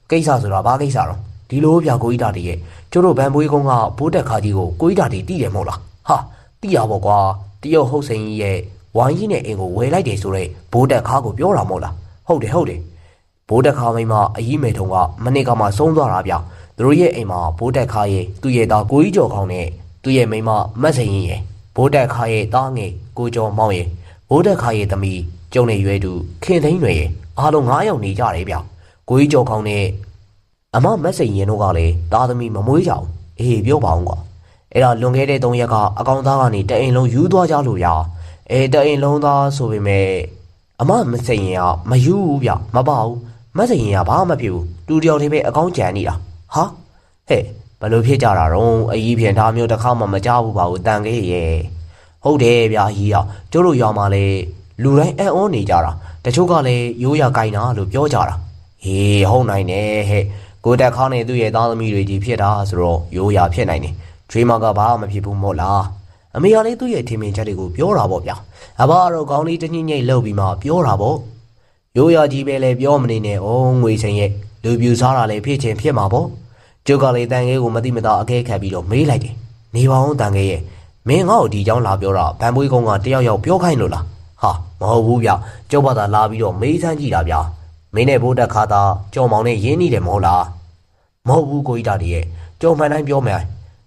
ကိစ္စဆိုတာဘာကိစ္စတော့ဒီလိုဗျကိုကြီးတာဒေးရဲ့ကျတို့ဗန်ပွေးကုန်းကဘိုးတက်ခါကြီးကိုကိုကြီးတာဒေးတီးတယ်မဟုတ်လားဟာတီးရပါကွာတရုတ်ဟုတ်စိန်ကြီးရဲ့ဝိုင်းကြီးနဲ့အင်ကိုဝယ်လိုက်တယ်ဆိုတော့ဘိုးတက်ခါကိုပြောတာမဟုတ်လားဟုတ်တယ်ဟုတ်တယ်ဘိုးတက်ခါမိန်းမအကြီးမေထုံကမနစ်ကမှဆုံးသွားတာဗျ သူတို့ရဲ့အိမ်မှာဘိုးတက်ခါရဲ့သူ့ရဲ့သားကိုကြီးကျော်ခေါင်းနဲ့သူ့ရဲ့မိန်းမမတ်စိန်ရင်ရဲ့ဘိုးတက်ခါရဲ့သားငယ်ကိုကျော်မောင်ရဲ့ဘိုးတက်ခါရဲ့သမီးကျုံနေရွယ်သူခင်သိန်းတွေရဲ့အားလုံး9ယောက်နေကြတယ်ဗျကိုကြီးကျော်ခေါင်းနဲ့အမမတ်စိန်ရင်တို့ကလည်းသားသမီးမမွေးကြအောင်အေးပြောပါအောင်ကွာအဲ့ဒါလွန်ခဲ့တဲ့3ရက်ကအကောင်သားကနေတအိမ်လုံးယူသွားကြလို့ဗျအဲတအိမ်လုံးသားဆိုပေမဲ့အမမစိန်ရင်ကမယူဘူးဗျမပါဘူးမစိန်ရင်ကဘာမှမဖြစ်ဘူးတူတယောက်တည်းပဲအကောင်းကြံနေတာ ဟာဟဲ့ဘယ်လိုဖြစ်ကြတာတော့အကြီးဖြင့်ဒါမျိုးတစ်ခါမှမကြောက်ဘူးပါဘူးတန်ခဲ့ရဲ့ဟုတ်တယ်ဗျာကြီးอ่ะကျတို့ရွာမှာလေလူတိုင်းအံ့ဩနေကြတာတချို့ကလည်းရိုးရကိုင်းတာလို့ပြောကြတာဟေးဟုတ်နိုင်တယ်ဟဲ့ကိုတက်ခေါင်းနဲ့သူ့ရဲ့သားသမီးတွေဒီဖြစ်တာဆိုတော့ရိုးရဖြစ်နိုင်တယ်ချွေးမကဘာမှမဖြစ်ဘူးမို့လားအမေကလည်းသူ့ရဲ့ထင်မြင်ချက်တွေကိုပြောတာပေါ့ဗျာအဘကတော့ကောင်းလေးတညိမ့်ညိမ့်လှုပ်ပြီးမှပြောတာပေါ့ရိုးရကြီးပဲလေပြောမနေနဲ့အောင်ငွေစိန်ရဲ့ လူပြူစားတာလည်းဖြစ်ချင်ဖြစ်မှာပေါ့ကျုပ်ကလေတန်ခဲကိုမသိမသာအခဲခံပြီးတော့မေးလိုက်တယ်နေပါအောင်တန်ခဲရဲ့မင်းငါ့ကိုဒီကြောင်းလာပြောတာဗန်ပွေးကောင်ကတယောက်ယောက်ပြောခိုင်းလို့လားဟာမဟုတ်ဘူးဗျကျုပ်ဘာသာလာပြီးတော့မေးစမ်းကြည့်တာဗျာမင်းနဲ့ဘိုးတက်ခါသာကျော်မောင်နဲ့ရင်းနှီးတယ်မဟုတ်လားမဟုတ်ဘူးကိုကြီးတာတွေရဲ့ကျော်မှန်တိုင်းပြောမယ်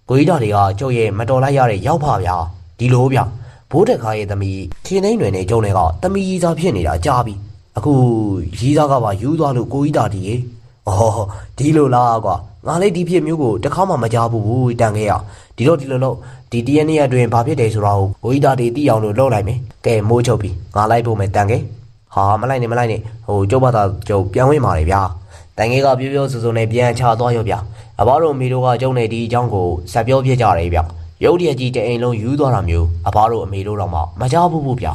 ကိုကြီးတာတွေကကျုပ်ရဲ့မတော်လိုက်ရတဲ့ရောက်ပါဗျာဒီလိုဗျာဘိုးတက်ခါရဲ့သမီးချင်းနှိမ့်တွင်နဲ့ကျုံတွေကသမီးကြီးစားဖြစ်နေတာကြားပြီအခုကြီးစားကပါယူသွားလို့ကိုကြီးတာတွေရဲ့ အော်ဒီလိုလားကွာငါလည်းဒီဖြစ်မျိုးကိုတစ်ခါမှမကြားဘူးဘူးတန်ခဲ့ရဒီလိုဒီလိုလို့ဒီတရက်နေ့အတွင်းဘာဖြစ်တယ်ဆိုတာကိုကိုကြီးတာတွေသိအောင်လို့လုပ်လိုက်မယ်ကဲမိုးချုပ်ပြီငါလိုက်ဖို့မယ်တန်ခဲ့ဟာမလိုက်နဲ့မလိုက်နဲ့ဟိုကျုပ်ဘာသာကျုပ်ပြန်ဝင်ပါလေဗျာတန်ငယ်ကပြောပြောဆိုဆိုနဲ့ပြန်ချသွားရောဗျအဘတို့အမေတို့ကကျုံနေဒီအကြောင်းကိုဆက်ပြောပြကြတယ်ဗျရုပ်တရက်ကြီးတအိမ်လုံးယူသွားတာမျိုးအဘတို့အမေတို့တော့မှမကြောက်ဘူးဘူးဗျ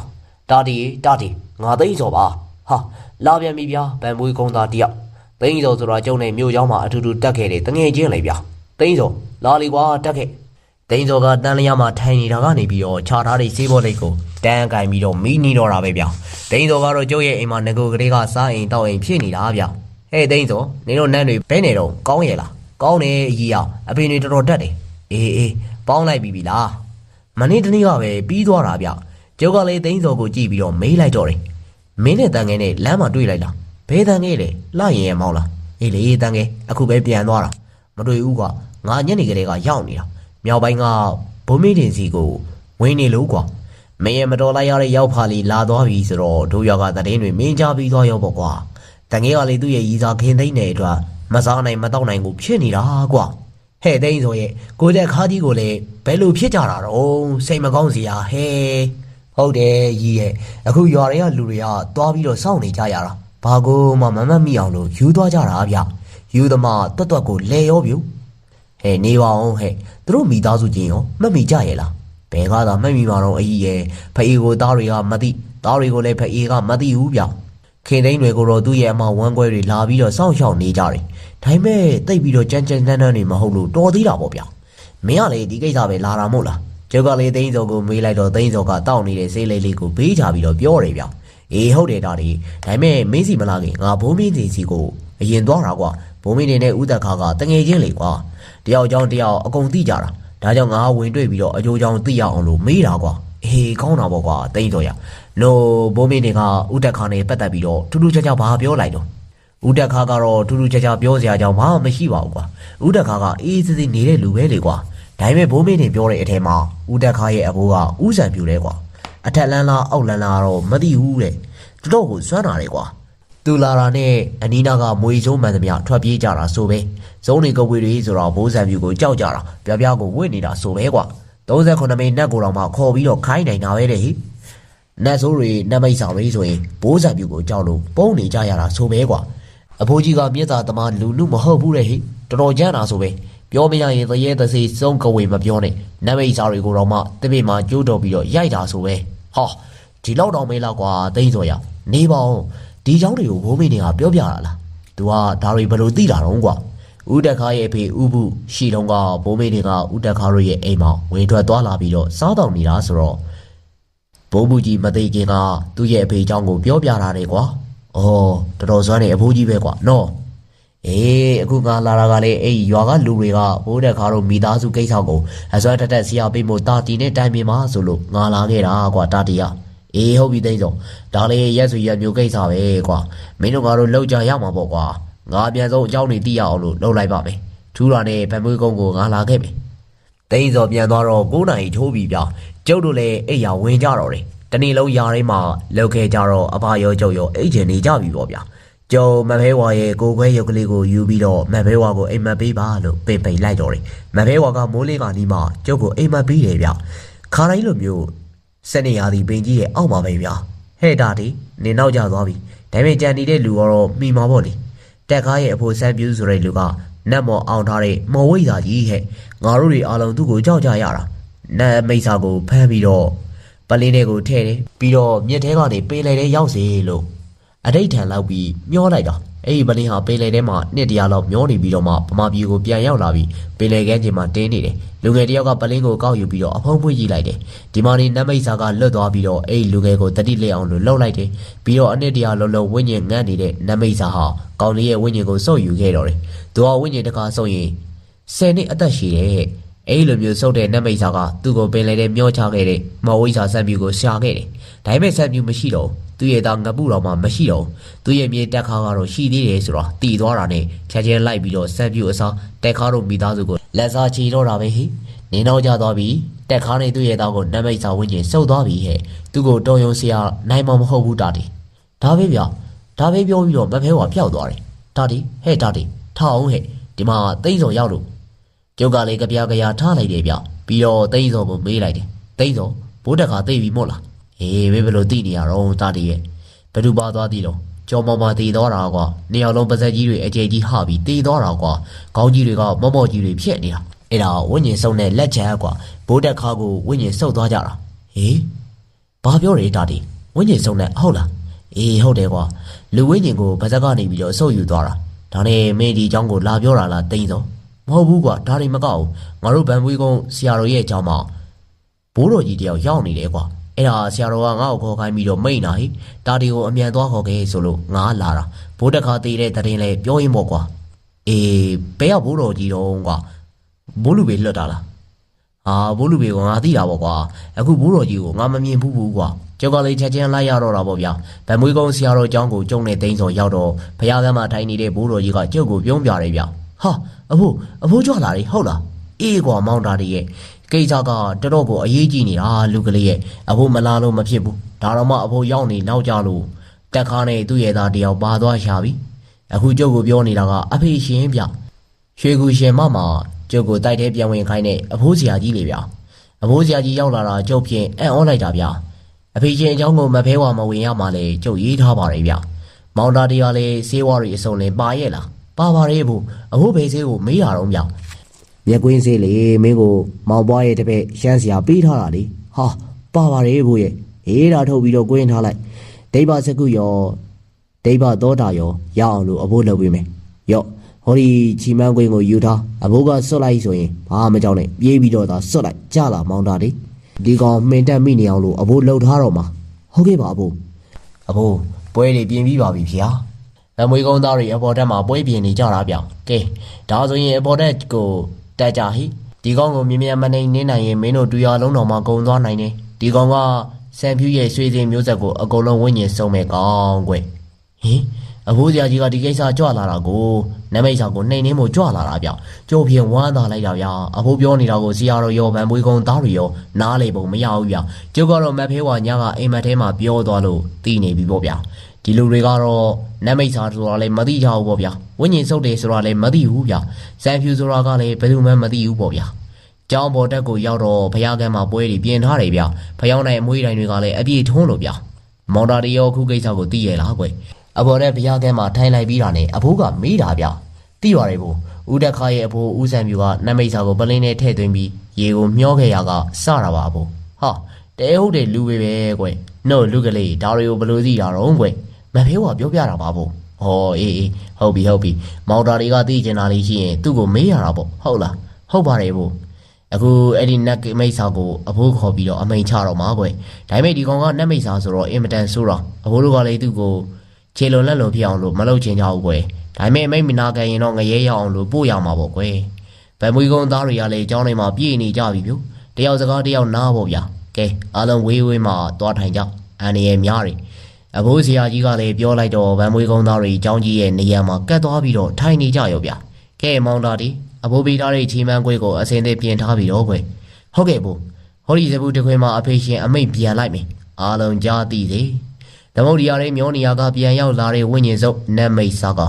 တာတီတာတီငါသိမ့်စော်ပါဟာလာပြန်ပြီဗျဗန်မွေးကုန်းသားတယောက် သိမ့်စော်ဆိုတာကျုံနေမြို့เจ้าမှာအထူးထူးတက်ခဲ့တယ်တငယ်ချင်းလေဗျသိမ့်စော်လာလီကွာတက်ခဲ့သိမ့်စော်ကတန်လျာမှာထိုင်နေတာကနေပြီးတော့ခြာထားတဲ့စေးဘောလိတ်ကိုတန်းကင်ပြီးတော့မိနေတော့တာပဲဗျသိမ့်စော်ကတော့ကျုပ်ရဲ့အိမ်မှာငကိုကလေးကစားအိမ်တောက်အိမ်ဖြစ်နေတာဗျ ဟဲ့သိန်းစောနင်တို့နန်းတွေဘဲနေတော့ကောင်းရဲ့လားကောင်းတယ်အကြီးအောင်အဖေတွေတော်တော်တက်တယ်အေးအေးပေါင်းလိုက်ပြီပြီလားမနေ့တနေ့ကပဲပြီးသွားတာဗျကျုပ်ကလည်းသိန်းစောကိုကြည့်ပြီးတော့မေးလိုက်တော့တယ်မင်းနဲ့တန်ငယ်နဲ့လမ်းမှာတွေ့လိုက်လား ဘဲတန်ငယ်လေလှရင်ရမောင်းလားအေးလေတန်ငယ်အခုပဲပြန်သွားတာမတွေ့ဘူးကွာငါညနေကလေးကရောက်နေတာမြောက်ပိုင်းကဘုံမေးတင်စီကိုဝင်နေလို့ကွာမင်းရဲ့မတော်လိုက်ရတဲ့ရောက်ဖာလီလာသွားပြီဆိုတော့တို့ရောက်ကတည်င်းတွေမင်းကြပြီးသွားရောပေါ့ကွာတန်ငယ်ကလေးသူ့ရဲ့ရီစာခင်သိမ့်တဲ့အတွက်မစားနိုင်မတော့နိုင်ကိုဖြစ်နေတာကွာဟဲ့သိန်းဆိုရဲ့ကိုတဲ့ခါကြီးကိုလည်းဘယ်လိုဖြစ်ကြတာတော့စိတ်မကောင်းစရာဟဲ့ဟုတ်တယ်ကြီးရဲ့အခုရွာတွေကလူတွေကသွားပြီးတော့စောင့်နေကြရတာ ဘာကိုမှမမတ်မိအောင်လို့ယူသွားကြတာဗျယူသမားတွတ်တွတ်ကိုလဲရောပြူဟဲ့နေပါအောင်ဟဲ့သူတို့မိသားစုချင်းရောမတ်မိကြရဲ့လားဘယ်ကသာမတ်မိမှာတော့အကြီးရဲ့ဖအေးကိုသားတွေကမသိသားတွေကိုလည်းဖအေးကမသိဘူးဗျခင်သိန်းတွေကိုတော့သူ့ရဲ့အမဝမ်းကွဲတွေလာပြီးတော့စောင့်ရှောက်နေကြတယ်။ဒါပေမဲ့တိတ်ပြီးတော့ကြမ်းကြမ်းတမ်းတမ်းနေမဟုတ်လို့တော်သေးတာပေါ့ဗျာ။မင်းကလေဒီကိစ္စပဲလာတာမို့လား။ကျုပ်ကလေသိန်းစောကိုမေးလိုက်တော့သိန်းစောကတောက်နေတဲ့ဆေးလေးလေးကိုပေးချပြီးတော့ပြောတယ်ဗျာ။ အေးဟုတ်တယ်ဒါဒီ။ဒါပေမဲ့မင်းစီမလာခင်ငါဘုံမင်းစီစီကိုအရင်သွားတာကွာ။ဘုံမင်းနေနဲ့ဥဒတ်ခါကတငယ်ချင်းလေကွာ။တယောက်ကြောင့်တယောက်အကုန်သိကြတာ။ဒါကြောင့်ငါဝင်တွေ့ပြီးတော့အကျိုးကြောင့်သိရအောင်လို့မေးတာကွာ။အေးကောင်းတာပေါ့ကွာသိန်းစောရ။နိုဘုံမင်းတွေကဥဒတ်ခါနဲ့ပတ်သက်ပြီးတော့ထူးထူးခြားခြားဘာပြောလိုက်တော့ဦးတက်ခါကတော့ထူးထူးခြားခြားပြောစရာကြောင့်ဘာမှမရှိပါဘူးကွာဦးတက်ခါကအေးစစ်စစ်နေတဲ့လူပဲလေကွာဒါပေမဲ့ဘိုးမင်းတင်ပြောတဲ့အထက်မှာဦးတက်ခါရဲ့အဘိုးကဦးဆန်ပြူလဲကွာ အထက်လန်းလားအောက်လန်းလားတော့မသိဘူးတဲ့တော်တော်ကိုစွမ်းတာလေကွာသူလာတာနဲ့အနီးနားကမွေစုံမှန်သမျှထွက်ပြေးကြတာဆိုပဲဇုံးနေကဝေတွေဆိုတော့ဘိုးဆန်ပြူကိုကြောက်ကြတာပြပြကိုဝင့်နေတာဆိုပဲကွာ38မိနစ်ကိုတော့မှခေါ်ပြီးတော့ခိုင်းနိုင်တာပဲတဲ့ဟိနတ်ဆိုးတွေနတ်မိတ်ဆောင်တွေဆိုရင်ဘိုးဆံပြူကိုကြောက်လို့ပုံနေကြရတာဆိုပဲကွာအဖိုးကြီးကမြေသားသမားလူလူမဟုတ်ဘူးတဲ့ဟိတော်တော်ကြမ်းတာဆိုပဲ ပြောမရရင်သရဲသစေစုံကဝေမပြောနဲ့နမိတ်စာတွေကိုတော့မှတပိမှာကျိုးတော်ပြီးတော့ရိုက်တာဆိုပဲဟာဒီလောက်တောင်မေးလောက်ကွာသိမ့်စော်ရနေပါအောင်ဒီเจ้าတွေကိုဘိုးမင်းတွေကပြောပြတာလား तू ကဒါတွေဘယ်လိုသိတာတော့ကွာဦးတက်ခါရဲ့အဖေဦးဘူးရှိတော့ကဘိုးမင်းတွေကဦးတက်ခါတို့ရဲ့အိမ်မှာဝင်ထွက်သွားလာပြီးတော့စားတော်နေတာဆိုတော့ ဘိုးဘူးကြီးမသိခင်ကသူ့ရဲ့အဖေเจ้าကိုပြောပြတာတယ်ကွာ။အော်တော်တော်စွမ်းနေအဖိုးကြီးပဲကွာနော်။ အေးအခုငါလာတာကလေအေးရွာကလူတွေကဘိုးတဲ့ခါတော့မိသားစုကိစ္စကိုအစွဲတက်တက်ဆရာပေးဖို့တာတီနဲ့တိုင်ပင်ပါဆိုလို့ငါလာခဲ့တာကွာတာတီရအေးဟုတ်ပြီသိဆုံးဒါလေးရက်စုရက်မျိုးကိစ္စပဲကွာမင်းတို့ကတော့လောက်ကြရမှာပေါ့ကွာငါအပြန်ဆုံးအကြောင်းတွေသိရအောင်လို့လှုပ်လိုက်ပါမယ်ထူးတာနဲ့ဗန်မွေးကုန်းကိုငါလာခဲ့ပြီသိန်းစော်ပြန်သွားတော့9နိုင်ထိုးပြီဗျကျုပ်တို့လည်းအိယာဝင်ကြတော့တယ်တနေ့လုံးຢာထဲမှာလောက်ခဲ့ကြတော့အဖာရောကျုပ်ရောအိတ်ချင်နေကြပြီပေါ့ဗျာ။ ကျုံမဖဲဝါရဲ့ကိုခွဲရုပ်ကလေးကိုယူပြီးတော့မဖဲဝါကိုအိမ်မက်ပေးပါလို့ပင်ပိန်လိုက်တော့တယ်မဖဲဝါကမိုးလေးကနီးမှကျုပ်ကိုအိမ်မက်ပေးတယ်ဗျခါတိုင်းလိုမျိုးစနေရာဒီပင်ကြီးရဲ့အောက်မှာပဲဗျဟဲ့တာဒီနေနောက်ကျသွားပြီဒါပေမဲ့ကြံနေတဲ့လူကတော့မိမှာပေါ့လေတက်ကားရဲ့အဖိုးဆန်းပြူးဆိုတဲ့လူကနတ်မော်အောင်ထားတဲ့မော်ဝိသာကြီးဟဲ့ငါတို့တွေအားလုံးသူ့ကိုကြောက်ကြရတာနတ်မိတ်စာကိုဖမ်းပြီးတော့ပလင်းတွေကိုထည့်တယ်ပြီးတော့မြစ်ထဲကနေပေးလိုက်တဲ့ရောက်စီလို့ အတိတ်ထန်လောက်ပြီးမျောလိုက်တာအဲ့ဒီပလင်းဟာပေးလိုက်တဲ့မှာနှစ်တရာလောက်မျောနေပြီးတော့မှဗမာပြည်ကိုပြန်ရောက်လာပြီးပေးလိုက်ကန်းချင်းမှာတင်းနေတယ်လူငယ်တယောက်ကပလင်းကိုကောက်ယူပြီးတော့အဖုံးပွေးကြည့်လိုက်တယ်ဒီမှာနေနတ်မိတ်စာကလွတ်သွားပြီးတော့အဲ့ဒီလူငယ်ကိုတတိလက်အောင်လို့လှုပ်လိုက်တယ်ပြီးတော့အနှစ်တရာလုံးလုံးဝိညာဉ်ငတ်နေတဲ့နတ်မိတ်စာဟာကောင်လေးရဲ့ဝိညာဉ်ကိုစုပ်ယူခဲ့တော့တယ်သူကဝိညာဉ်တစ်ခါစုပ်ရင်ဆယ်နှစ်အသက်ရှိတ ယ်အဲ့လိုမျိုးစုပ်တဲ့နတ်မိတ်စာကသူ့ကိုပင်လေတဲ့မျောချခဲ့တဲ့မော်ဝိစာဆက်ပြူကိုရှာခဲ့တယ်ဒါပေမဲ့ဆက်ပြူမရှိတော့ဘူးသူ့ရဲ့သားငပုတော်မှမရှိတော့ဘူးသူ့ရဲ့မြေတက်ခါကတော့ရှိသေးတယ်ဆိုတော့တည်သွားတာနဲ့ချက်ချင်းလိုက်ပြီးတော့ဆက်ပြူအစားတက်ခါတို့မိသားစုကိုလက်စားချီတော့တာပဲဟိနင်းတော့ကြသွားပြီတက်ခါနဲ့သူ့ရဲ့သားကိုနတ်မိတ်စာဝင်းကျင်စုပ်သွားပြီဟဲ့သူ့ကိုတော်ယုံစရာနိုင်မမဟုတ်ဘူးတာတီဒါပဲဗျဒါပဲပြောပြီးတော့မဖဲဝါပျောက်သွားတယ်တာတီဟဲ့တာတီထအောင်ဟဲ့ဒီမှာသိမ့်စော်ရောက်လို့ ကျုပ်ကလည်းကြပြကြရထားလိုက်တယ်ဗျပြီးတော့တိတ်စော်ကိုမေးလိုက်တယ်တိတ်စော်ဘိုးတက်ကသိပြီမို့လားအေးဘယ်ဘယ်လိုသိနေရတော့တာတီရဲ့ဘယ်သူပါသွားသေးတော့ကြော်မောင်မတည်သွားတာကွာနေရာလုံးပါဇက်ကြီးတွေအကျယ်ကြီးဟပြီးတည်သွားတာကွာခေါင်းကြီးတွေကမော့မော့ကြီးတွေဖြစ်နေတာအဲ့ဒါဝိညာဉ်စုံတဲ့လက်ချမ်းကွာဘိုးတက်ခါကိုဝိညာဉ်စုပ်သွားကြတာဟေးဘာပြောရဲတာတီဝိညာဉ်စုံတဲ့ဟုတ်လားအေးဟုတ်တယ်ကွာလူဝိညာဉ်ကိုပါဇက်ကနေပြီးတော့စုပ်ယူသွားတာဒါနဲ့မင်းဒီအကြောင်းကိုလာပြောတာလားတိတ်စော် မဟုတ်ဘူးကွာဒါတွေမကောက်ဘူးငါတို့ဗန်ပွေးကုန်းဆရာတော်ရဲ့အကြောင်းမှာဘိုးတော်ကြီးတယောက်ရောက်နေတယ်ကွာအဲ့ဒါဆရာတော်ကငါ့ကိုခေါ်ခိုင်းပြီးတော့မိန်လာဟိဒါဒီကိုအမြန်သွားခေါ်ခဲ့ဆိုလို့ငါလာတာဘိုးတခါသေးတဲ့တရင်လဲပြောရင်ပေါ့ကွာအေးဘယ်ရောက်ဘိုးတော်ကြီးတော့ကွာဘိုးလူပဲလွတ်တာလားအာဘိုးလူပဲကငါသိတာပေါ့ကွာအခုဘိုးတော်ကြီးကိုငါမမြင်ဘူးဘူးကွာကျောက်ကလေးချက်ချင်းလိုက်ရတော့တာပေါ့ဗျာဗန်မွေးကုန်းဆရာတော်အကြောင်းကိုကျုံနေသိန်းစော်ရောက်တော့ဘုရားကမ်းမှာထိုင်နေတဲ့ဘိုးတော်ကြီးကကျုပ်ကိုပြုံးပြတယ်ဗျ ဟာအဖိုးအဖိုးကြွလာတယ်ဟုတ်လားအေးကွာမောင်တာတည်းရဲ့ကိစ္စကတော်တော်ကိုအရေးကြီးနေတာလူကလေးရဲ့အဖိုးမလာလို့မဖြစ်ဘူးဒါတော့မှအဖိုးရောက်နေနောက်ကြလို့တက်ခါနဲ့သူ့ရဲ့သားတယောက်ပါသွားရှာပြီအခုကျုပ်ကိုပြောနေတာကအဖေရှင်ဗျရွှေကူရှင်မမှာကျုပ်ကိုတိုက်တဲ့ပြန်ဝင်ခိုင်းတဲ့အဖိုးစရာကြီးလေဗျအဖိုးစရာကြီးရောက်လာတာကျုပ်ဖြင့်အံ့ဩလိုက်တာဗျအဖေရှင်အကြောင်းကိုမဖဲဝါမဝင်ရမှလေကျုပ်ရေးထားပါတယ်ဗျမောင်တာတရားလေးစေးဝါရီအစုံလင်ပါရဲ့လား ပါပါတယ်ဘူးအဖိုးဘေးစေးကိုမေးရတော့ဗျမြက်ကွင်းစေးလေမင်းကိုမောင်ပွားရဲ့တပည့်ရှမ်းစရာပေးထားတာလေဟာပါပါလေဘို့ရဲ့အေးဒါထုတ်ပြီးတော့ကွင်းထားလိုက်ဒိဗ္ဗစကုရောဒိဗ္ဗသောတာရောရအောင်လို့အဘိုးလုပ်ပေးမယ်ရော့ဟောဒီချီမန်းကွင်းကိုယူထားအဘိုးကစွတ်လိုက်ဆိုရင်ဘာမှမကြောက်နဲ့ပြေးပြီးတော့သာစွတ်လိုက်ကြလာမောင်းတာလေဒီကောင်မှင်တက်မိနေအောင်လို့အဘိုးလှုပ်ထားတော့မှာဟုတ်ကဲ့ပါအဘိုးအဘိုးပွဲတွေပြင်ပြီးပါပြီဖေဟာ ဗမွေကုန်းသားတွေအပေါ်တက်မှာပွဲပြင်နေကြတာဗျကဲဒါဆိုရင်အပေါ်တက်ကိုတက်ကြဟိဒီကောင်ကိုမြင်မြန်မနိုင်နေနိုင်ရင်မင်းတို့တူရလုံးတော်မှာဂုံသွားနိုင်တယ်ဒီကောင်ကစံဖြူရဲ့ရွှေစင်မျိုးဆက်ကိုအကုန်လုံးဝိညာဉ်စုံမဲ့ကောင်ကွဟင်အဖိုးစရာကြီးကဒီကိစ္စကြွလာတာကိုနမိတ်ဆောင်ကိုနှိမ်နှင်းမှုကြွလာတာဗျကြိုးဖြင့်ဝမ်းသာလိုက်တာဗျအဖိုးပြောနေတာကိုစီရတော်ရောဗန်ပွေးကုန်းသားတွေရောနားလေပုံမရဘူးဗျကျုပ်ကတော့မက်ဖေးဝါညကအိမ်မက်ထဲမှာပြောသွားလို့တီးနေပြီပေါ့ဗျ ဒီလူတွေကတော့နမိတ်စာဆိုတာလည်းမသိကြဘူးပေါ့ဗျဝိညာဉ်စုပ်တယ်ဆိုတာလည်းမသိဘူးဗျစံဖြူဆိုတာကလည်းဘယ်သူမှမသိဘူးပေါ့ဗျကျောင်းပေါ်တက်ကိုရောက်တော့ဘုရားကမ်းမှာပွဲတွေပြင်ထားတယ်ဗျဖျောင်းနိုင်အမွေးတိုင်းတွေကလည်းအပြည့်ထုံးလို့ဗျမော်တာတွေရောအခုကိစ္စကိုသိရလားကွအဘော်တဲ့ဘုရားကဲမှာထိုင်လိုက်ပြီးတာနဲ့အဖိုးကမေးတာဗျသိပါတယ်ဘို့ဦးတက်ခါရဲ့အဖိုးဦးစံပြူကနမိတ်စာကိုပလင်းနဲ့ထည့်သွင်းပြီးရေကိုမျောခဲ့ရကစတာပါဘို့ဟာတဲဟုတ်တယ်လူပဲပဲကွနှုတ်လူကလေးဒါတွေကိုဘယ်လို့သိတာတော့ကွ မဖေးကပြောပြတာပါပေါ့ဟောအေးအေးဟုတ်ပြီဟုတ်ပြီမော်တာတွေကသိကျင်တာလေးရှိရင်သူ့ကိုမေးရတာပေါ့ဟုတ်လားဟုတ်ပါတယ်ပေါ့အခုအဲ့ဒီနတ်မိတ်ဆာကိုအဖိုးခေါ်ပြီးတော့အမိန်ချတော့မှာကွယ်ဒါပေမဲ့ဒီကောင်ကနတ်မိတ်ဆာဆိုတော့အင်မတန်ဆိုးတော့အဖိုးတို့ကလည်းသူ့ကိုခြေလွန်လက်လွန်ဖြစ်အောင်လို့မလုပ်ချင်ကြဘူးကွယ်ဒါပေမဲ့မိတ်မနာခံရင်တော့ငရဲရအောင်လို့ပို့ရမှာပေါ့ကွယ်ဗန်မွေကုန်းသားတွေကလည်းအကြောင်းတွေမှာပြည့်နေကြပြီဗျတယောက်စကားတယောက်နားပေါ့ဗျာကဲအားလုံးဝေးဝေးမှာသွားထိုင်ကြအန်ရယ်များတယ် အဘိုးဆရာကြီးကလည်းပြောလိုက်တော့ဗန်မွေးကုန်းသားတွေအကြောင်းကြီးရဲ့နေရာမှာကတ်သွားပြီးတော့ထိုင်နေကြရောဗျ။ကဲမောင်တာဒီအဘိုးပိသားတွေချီမန်းကွေးကိုအစင်းသေးပြင်ထားပြီးတော့ကွယ်။ဟုတ်ကဲ့ဘို့ဟောဒီစပူတခွင်မှာအဖေရှင်အမိတ်ပြန်လိုက်မယ်။အားလုံးကြားသိစေ။သမုဒ္ဒရာရဲ့မျောနေရာကပြန်ရောက်လာတဲ့ဝိညာဉ်စုပ်နတ်မိတ်စားက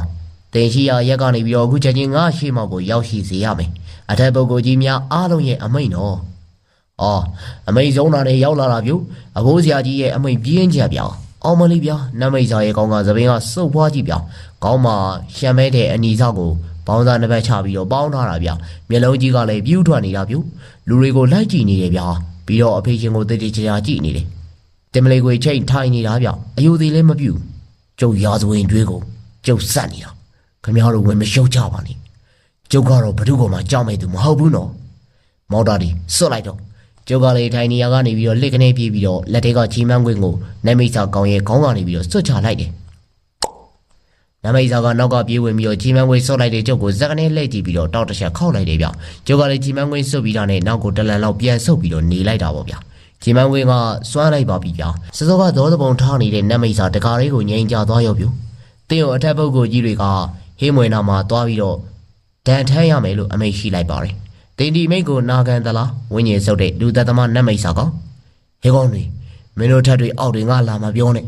တင်ရှိရာရက်ကနေပြီးတော့အခုချက်ချင်းငါရှိမောက်ကိုရောက်ရှိစေရမယ်။အထက်ပုဂ္ဂိုလ်ကြီးများအားလုံးရဲ့အမိတ်နော်။အော်အမိတ်ဆုံးတာတွေရောက်လာတာပြုအဘိုးဆရာကြီးရဲ့အမိတ်ပြင်းချက်ပြောင်း အောင်မလေးဗျာနတ်မိတ်စာရဲ့ကောင်းကသပင်ကစုပ်ဖွားကြည့်ပြောင်းကောင်းမှာရှံမဲတဲ့အနီဆောက်ကိုဘောင်းသားနှစ်ဘက်ချပြီးတော့ပေါင်းထားတာဗျမျက်လုံးကြီးကလည်းပြူးထွက်နေတာပြုလူတွေကိုလိုက်ကြည့်နေတယ်ဗျာပြီးတော့အဖေရှင်ကိုတည်တည်ချာချာကြည့်နေတယ်တင်မလေးကိုချိန်ထိုင်နေတာဗျအယူသေးလည်းမပြူကျုပ်ရာဇဝင်တွေးကိုကျုပ်စက်နေတာခမရတို့ဝင်မရှုပ်ကြပါနဲ့ကျုပ်ကတော့ဘ누구ကမှကြောက်မဲ့သူမဟုတ်ဘူးနော်မော်တာဒီစွတ်လိုက်တော့ ကျုပ်ကလည်းထိုင်နေရာကနေပြီးတော့လက်ကနေပြေးပြီးတော့လက်ထဲကချီမန်းခွင်းကိုနမိတ်စာကောင်းရဲ့ခေါင်းကနေပြီးတော့စွတ်ချလိုက်တယ်နမိတ်စာကနောက်ကပြေးဝင်ပြီးတော့ကြီးမန်းခွေဆုတ်လိုက်တဲ့ကျုပ်ကိုဇက်ကနေလှည့်ကြည့်ပြီးတော့တောက်တစ်ချက်ခောက်လိုက်တယ်ဗျကျုပ်ကလည်းကြီးမန်းခွေဆုတ်ပြီးတာနဲ့နောက်ကိုတလန်လောက်ပြန်ဆုတ်ပြီးတော့နေလိုက်တာပေါ့ဗျကြီးမန်းခွေကစွမ်းလိုက်ပါပြီဗျစစောကသောသပုံထားနေတဲ့နမိတ်စာတကားလေးကိုငြိမ်ကြသွားရောဗျတင်းကိုအထက်ပုဂ္ဂိုလ်ကြီးတွေကဟင်းမွေနာမှာသွားပြီးတော့ဒဏ်ထမ်းရမယ်လို့အမိန့်ရှိလိုက်ပါတယ် တင်ဒီမိတ်ကိုနာခံသလားဝင်းကြီးဆုတ်တဲ့လူသက်သမားနမိတ်စာကောင်ဟေကောင်တွေမင်းတို့ထက်တွေအောက်တွေငါလာမပြောနဲ့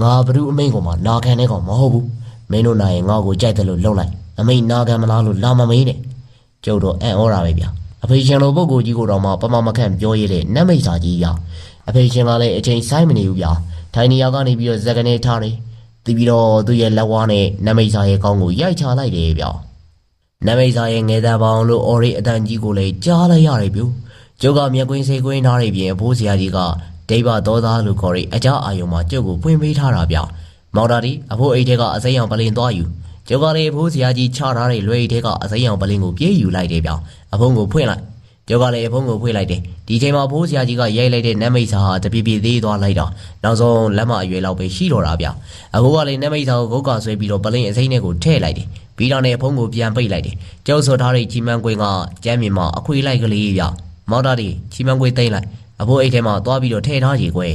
ငါဘ ᱹ အမိန့်ကိုမှနာခံတဲ့ကောင်မဟုတ်ဘူးမင်းတို့နိုင်ရင်ငါ့ကိုကြိုက်တယ်လို့လှုပ်လိုက်အမိတ်နာခံမလားလို့လာမမေးနဲ့ကျုပ်တော့အံ့ဩတာပဲဗျအဖေရှင်လိုပုဂ္ဂိုလ်ကြီးကိုတော့မှပမမခန့်ပြောရတဲ့နတ်မိတ်စာကြီးရအဖေရှင်ကလည်းအချိန်ဆိုင်မနေဘူးဗျထိုင်နေရာကနေပြီးတော့ဇက်ကနေထားတယ်တီးပြီးတော့သူ့ရဲ့လက်ဝါးနဲ့နတ်မိတ်စာရဲ့ကောင်းကိုရိုက်ချလိုက်တယ်ဗျ နတ်မိတ်စာရဲ့ငယ်သားပေါင်းလို့အော်ရီအတန်ကြီးကိုလည်းကြားလိုက်ရတယ်ဗျကျုပ်ကမျက်ကွင်းစိတ်ကွင်းထားတဲ့ပြင်အဖိုးဆရာကြီးကဒိဗ္ဗသောသားလို့ခေါ်တဲ့အကြအာယုံမှာကျုပ်ကိုဖွင့်ပေးထားတာဗျမောင်တာဒီအဖိုးအိတ်ထဲကအစိမ်းရောင်ပလင်သွားယူကျုပ်ကလည်းအဖိုးဆရာကြီးချထားတဲ့လွယ်အိတ်ထဲကအစိမ်းရောင်ပလင်ကိုပြေးယူလိုက်တယ်ဗျအဖုံးကိုဖွင့်လိုက်ကျုပ်ကလည်းအဖုံးကိုဖွင့်လိုက်တယ်ဒီချိန်မှာအဖိုးဆရာကြီးကရိုက်လိုက်တဲ့နတ်မိတ်စာဟာတပြည့်ပြည့်သေးသွားလိုက်တာနောက်ဆုံးလက်မအရွယ်လောက်ပဲရှိတော့တာဗျအဖိုးကလည်းနတ်မိတ်စာကိုဂုတ်ကဆွဲပြီးတော့ပလင်အစိမ်းထဲကိုထည့်လိုက်တယ် ပြီးတော့လည်းအဖုံးကိုပြန်ပိတ်လိုက်တယ်ကျုပ်ဆိုထားတဲ့ချီမန်းကွင်းကကျမ်းမြင်မှာအခွေလိုက်ကလေးဗျမောင်တာဒီချီမန်းကွင်းသိမ့်လိုက်အဖိုးအိတ်ထဲမှာသွားပြီးတော့ထည့်ထားကြည်ကွယ်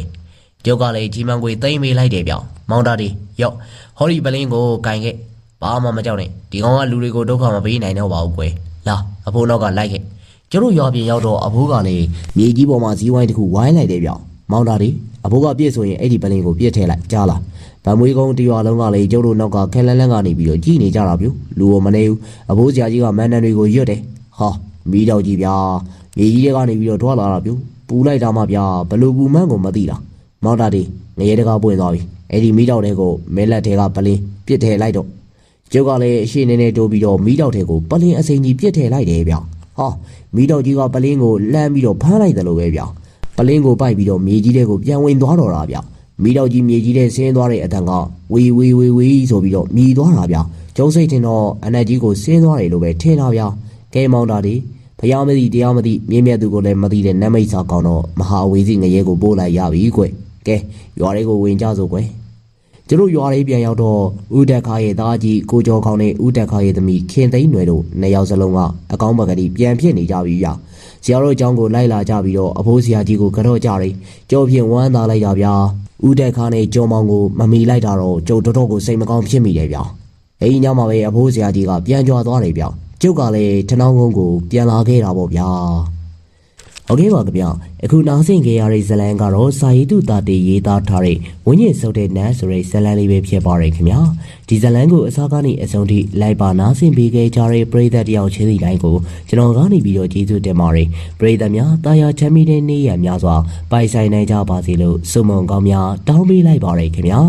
ကျုပ်ကလည်းကြီးမန်းကိုသိမ့်မေးလိုက်တယ်ဗျမောင်တာဒီရော့ဟောဒီပလင်းကိုကင်ခဲ့ဘာမှမကြောက်နဲ့ဒီကောင်ကလူတွေကိုဒုက္ခမပေးနိုင်တော့ပါဘူးကွယ်လာအဖိုးနောက်ကလိုက်ခဲ့ကျတို့ရွာပြင်ရောက်တော့အဖိုးကလည်းမြေကြီးပေါ်မှာဇီးဝိုင်းတစ်ခုဝိုင်းလိုက်တယ်ဗျမောင်တာဒီအဖိုးကပြည့်ဆိုရင်အဲ့ဒီပလင်းကိုပြည့်ထည့်လိုက်ကြားလား ဗံမွေးကုန်းတရွာလုံးကလည်းကျုပ်တို့နောက်ကခဲလန်းလန်းကနေပြီးတော့ကြည်နေကြတာဗျလူရောမနေဘူးအဖိုးဆရာကြီးကမန်နန်တွေကိုရွတ်တယ်ဟာမီးတော့ကြီးဗျာမြေကြီးတွေကနေပြီးတော့ထွာလာတာဗျပူလိုက်တာမှဗျာဘလို့ပူမှန်းကိုမသိတာမောင်တာဒီငရဲတကားပွင့်သွားပြီအဲ့ဒီမိတောက်တဲ့ကိုမဲလက်ထဲကပလင်းပြစ်ထည့်လိုက်တော့ကျုပ်ကလည်းအရှိနေနေတိုးပြီးတော့မိတောက်တဲ့ကိုပလင်းအစိမ်ကြီးပြစ်ထည့်လိုက်တယ်ဗျဟာမိတောက်ကြီးကပလင်းကိုလှမ်းပြီးတော့ဖမ်းလိုက်တယ်လို့ပဲဗျပလင်းကိုပိုက်ပြီးတော့မြေကြီးတဲ့ကိုပြန်ဝင်သွားတော့တာဗျ မိတောက်ကြီးမြေကြီးတဲ့ဆင်းသွားတဲ့အတန်ကဝီဝီဝီဝီဆိုပြီးတော့မြည်သွားတာဗျကျုံစိတ်ထင်တော့အနက်ကြီးကိုဆင်းသွားတယ်လို့ပဲထင်တာဗျကဲမောင်တာဒီဖျားမသိတရားမသိမြင့်မြတ်သူကိုလည်းမသိတဲ့နတ်မိတ်စာကောင်တော့မဟာအဝေးစီငရဲကိုပို့လိုက်ရပြီကွကဲရွာလေးကိုဝင်ကြစို့ကွကျတို့ရွာလေးပြန်ရောက်တော့ဦးတက်ခါရဲ့သားကြီးကိုကျော်ခေါင်းနဲ့ဦးတက်ခါရဲ့သမီးခင်သိန်းနွယ်တို့နှစ်ယောက်စလုံးကအကောင်းဘက်ကတိပြန်ဖြစ်နေကြပြီဗျဆရာတို့အကြောင်းကိုလိုက်လာကြပြီးတော့အဖိုးဆရာကြီးကိုကတော့ကြတယ်ကြောဖြင့်ဝမ်းသာလိုက်တာဗျာ ဦးတက်ခါနဲ့ကျော်မောင်ကိုမမီလိုက်တာတော့ကျုပ်တော်တော်ကိုစိတ်မကောင်းဖြစ်မိတယ်ဗျာအဲဒီညမှာပဲအဖိုးဆရာကြီးကပြန်ကြွသွားတယ်ဗျကျုပ်ကလည်းထနောင်းကုန်းကိုပြန်လာခဲ့တာပေါ့ဗျာ ဟုတ်ကဲ့ပါခင်ဗျအခုနားဆင်ကြရတဲ့ဇလန်ကတော့စာရေးသူတာတေရေးသားထားတဲ့ဝင်းညင်စုပ်တဲ့နတ်ဆိုတဲ့ဇလန်လေးပဲဖြစ်ပါတယ်ခင်ဗျာဒီဇလန်ကိုအစားကနေအဆုံးထိလိုက်ပါနားဆင်ပေးခဲ့ကြတဲ့ပရိသတ်တယောက်ချင်းစီတိုင်းကိုကျွန်တော်ကနေပြီးတော့ကျေးဇူးတင်ပါတယ်ပရိသတ်များတာယာချမ်းမြေတဲ့နေ့ရက်များစွာပိုင်ဆိုင်နိုင်ကြပါစေလို့ဆုမွန်ကောင်းများတောင်းပေးလိုက်ပါတယ်ခင်ဗျာ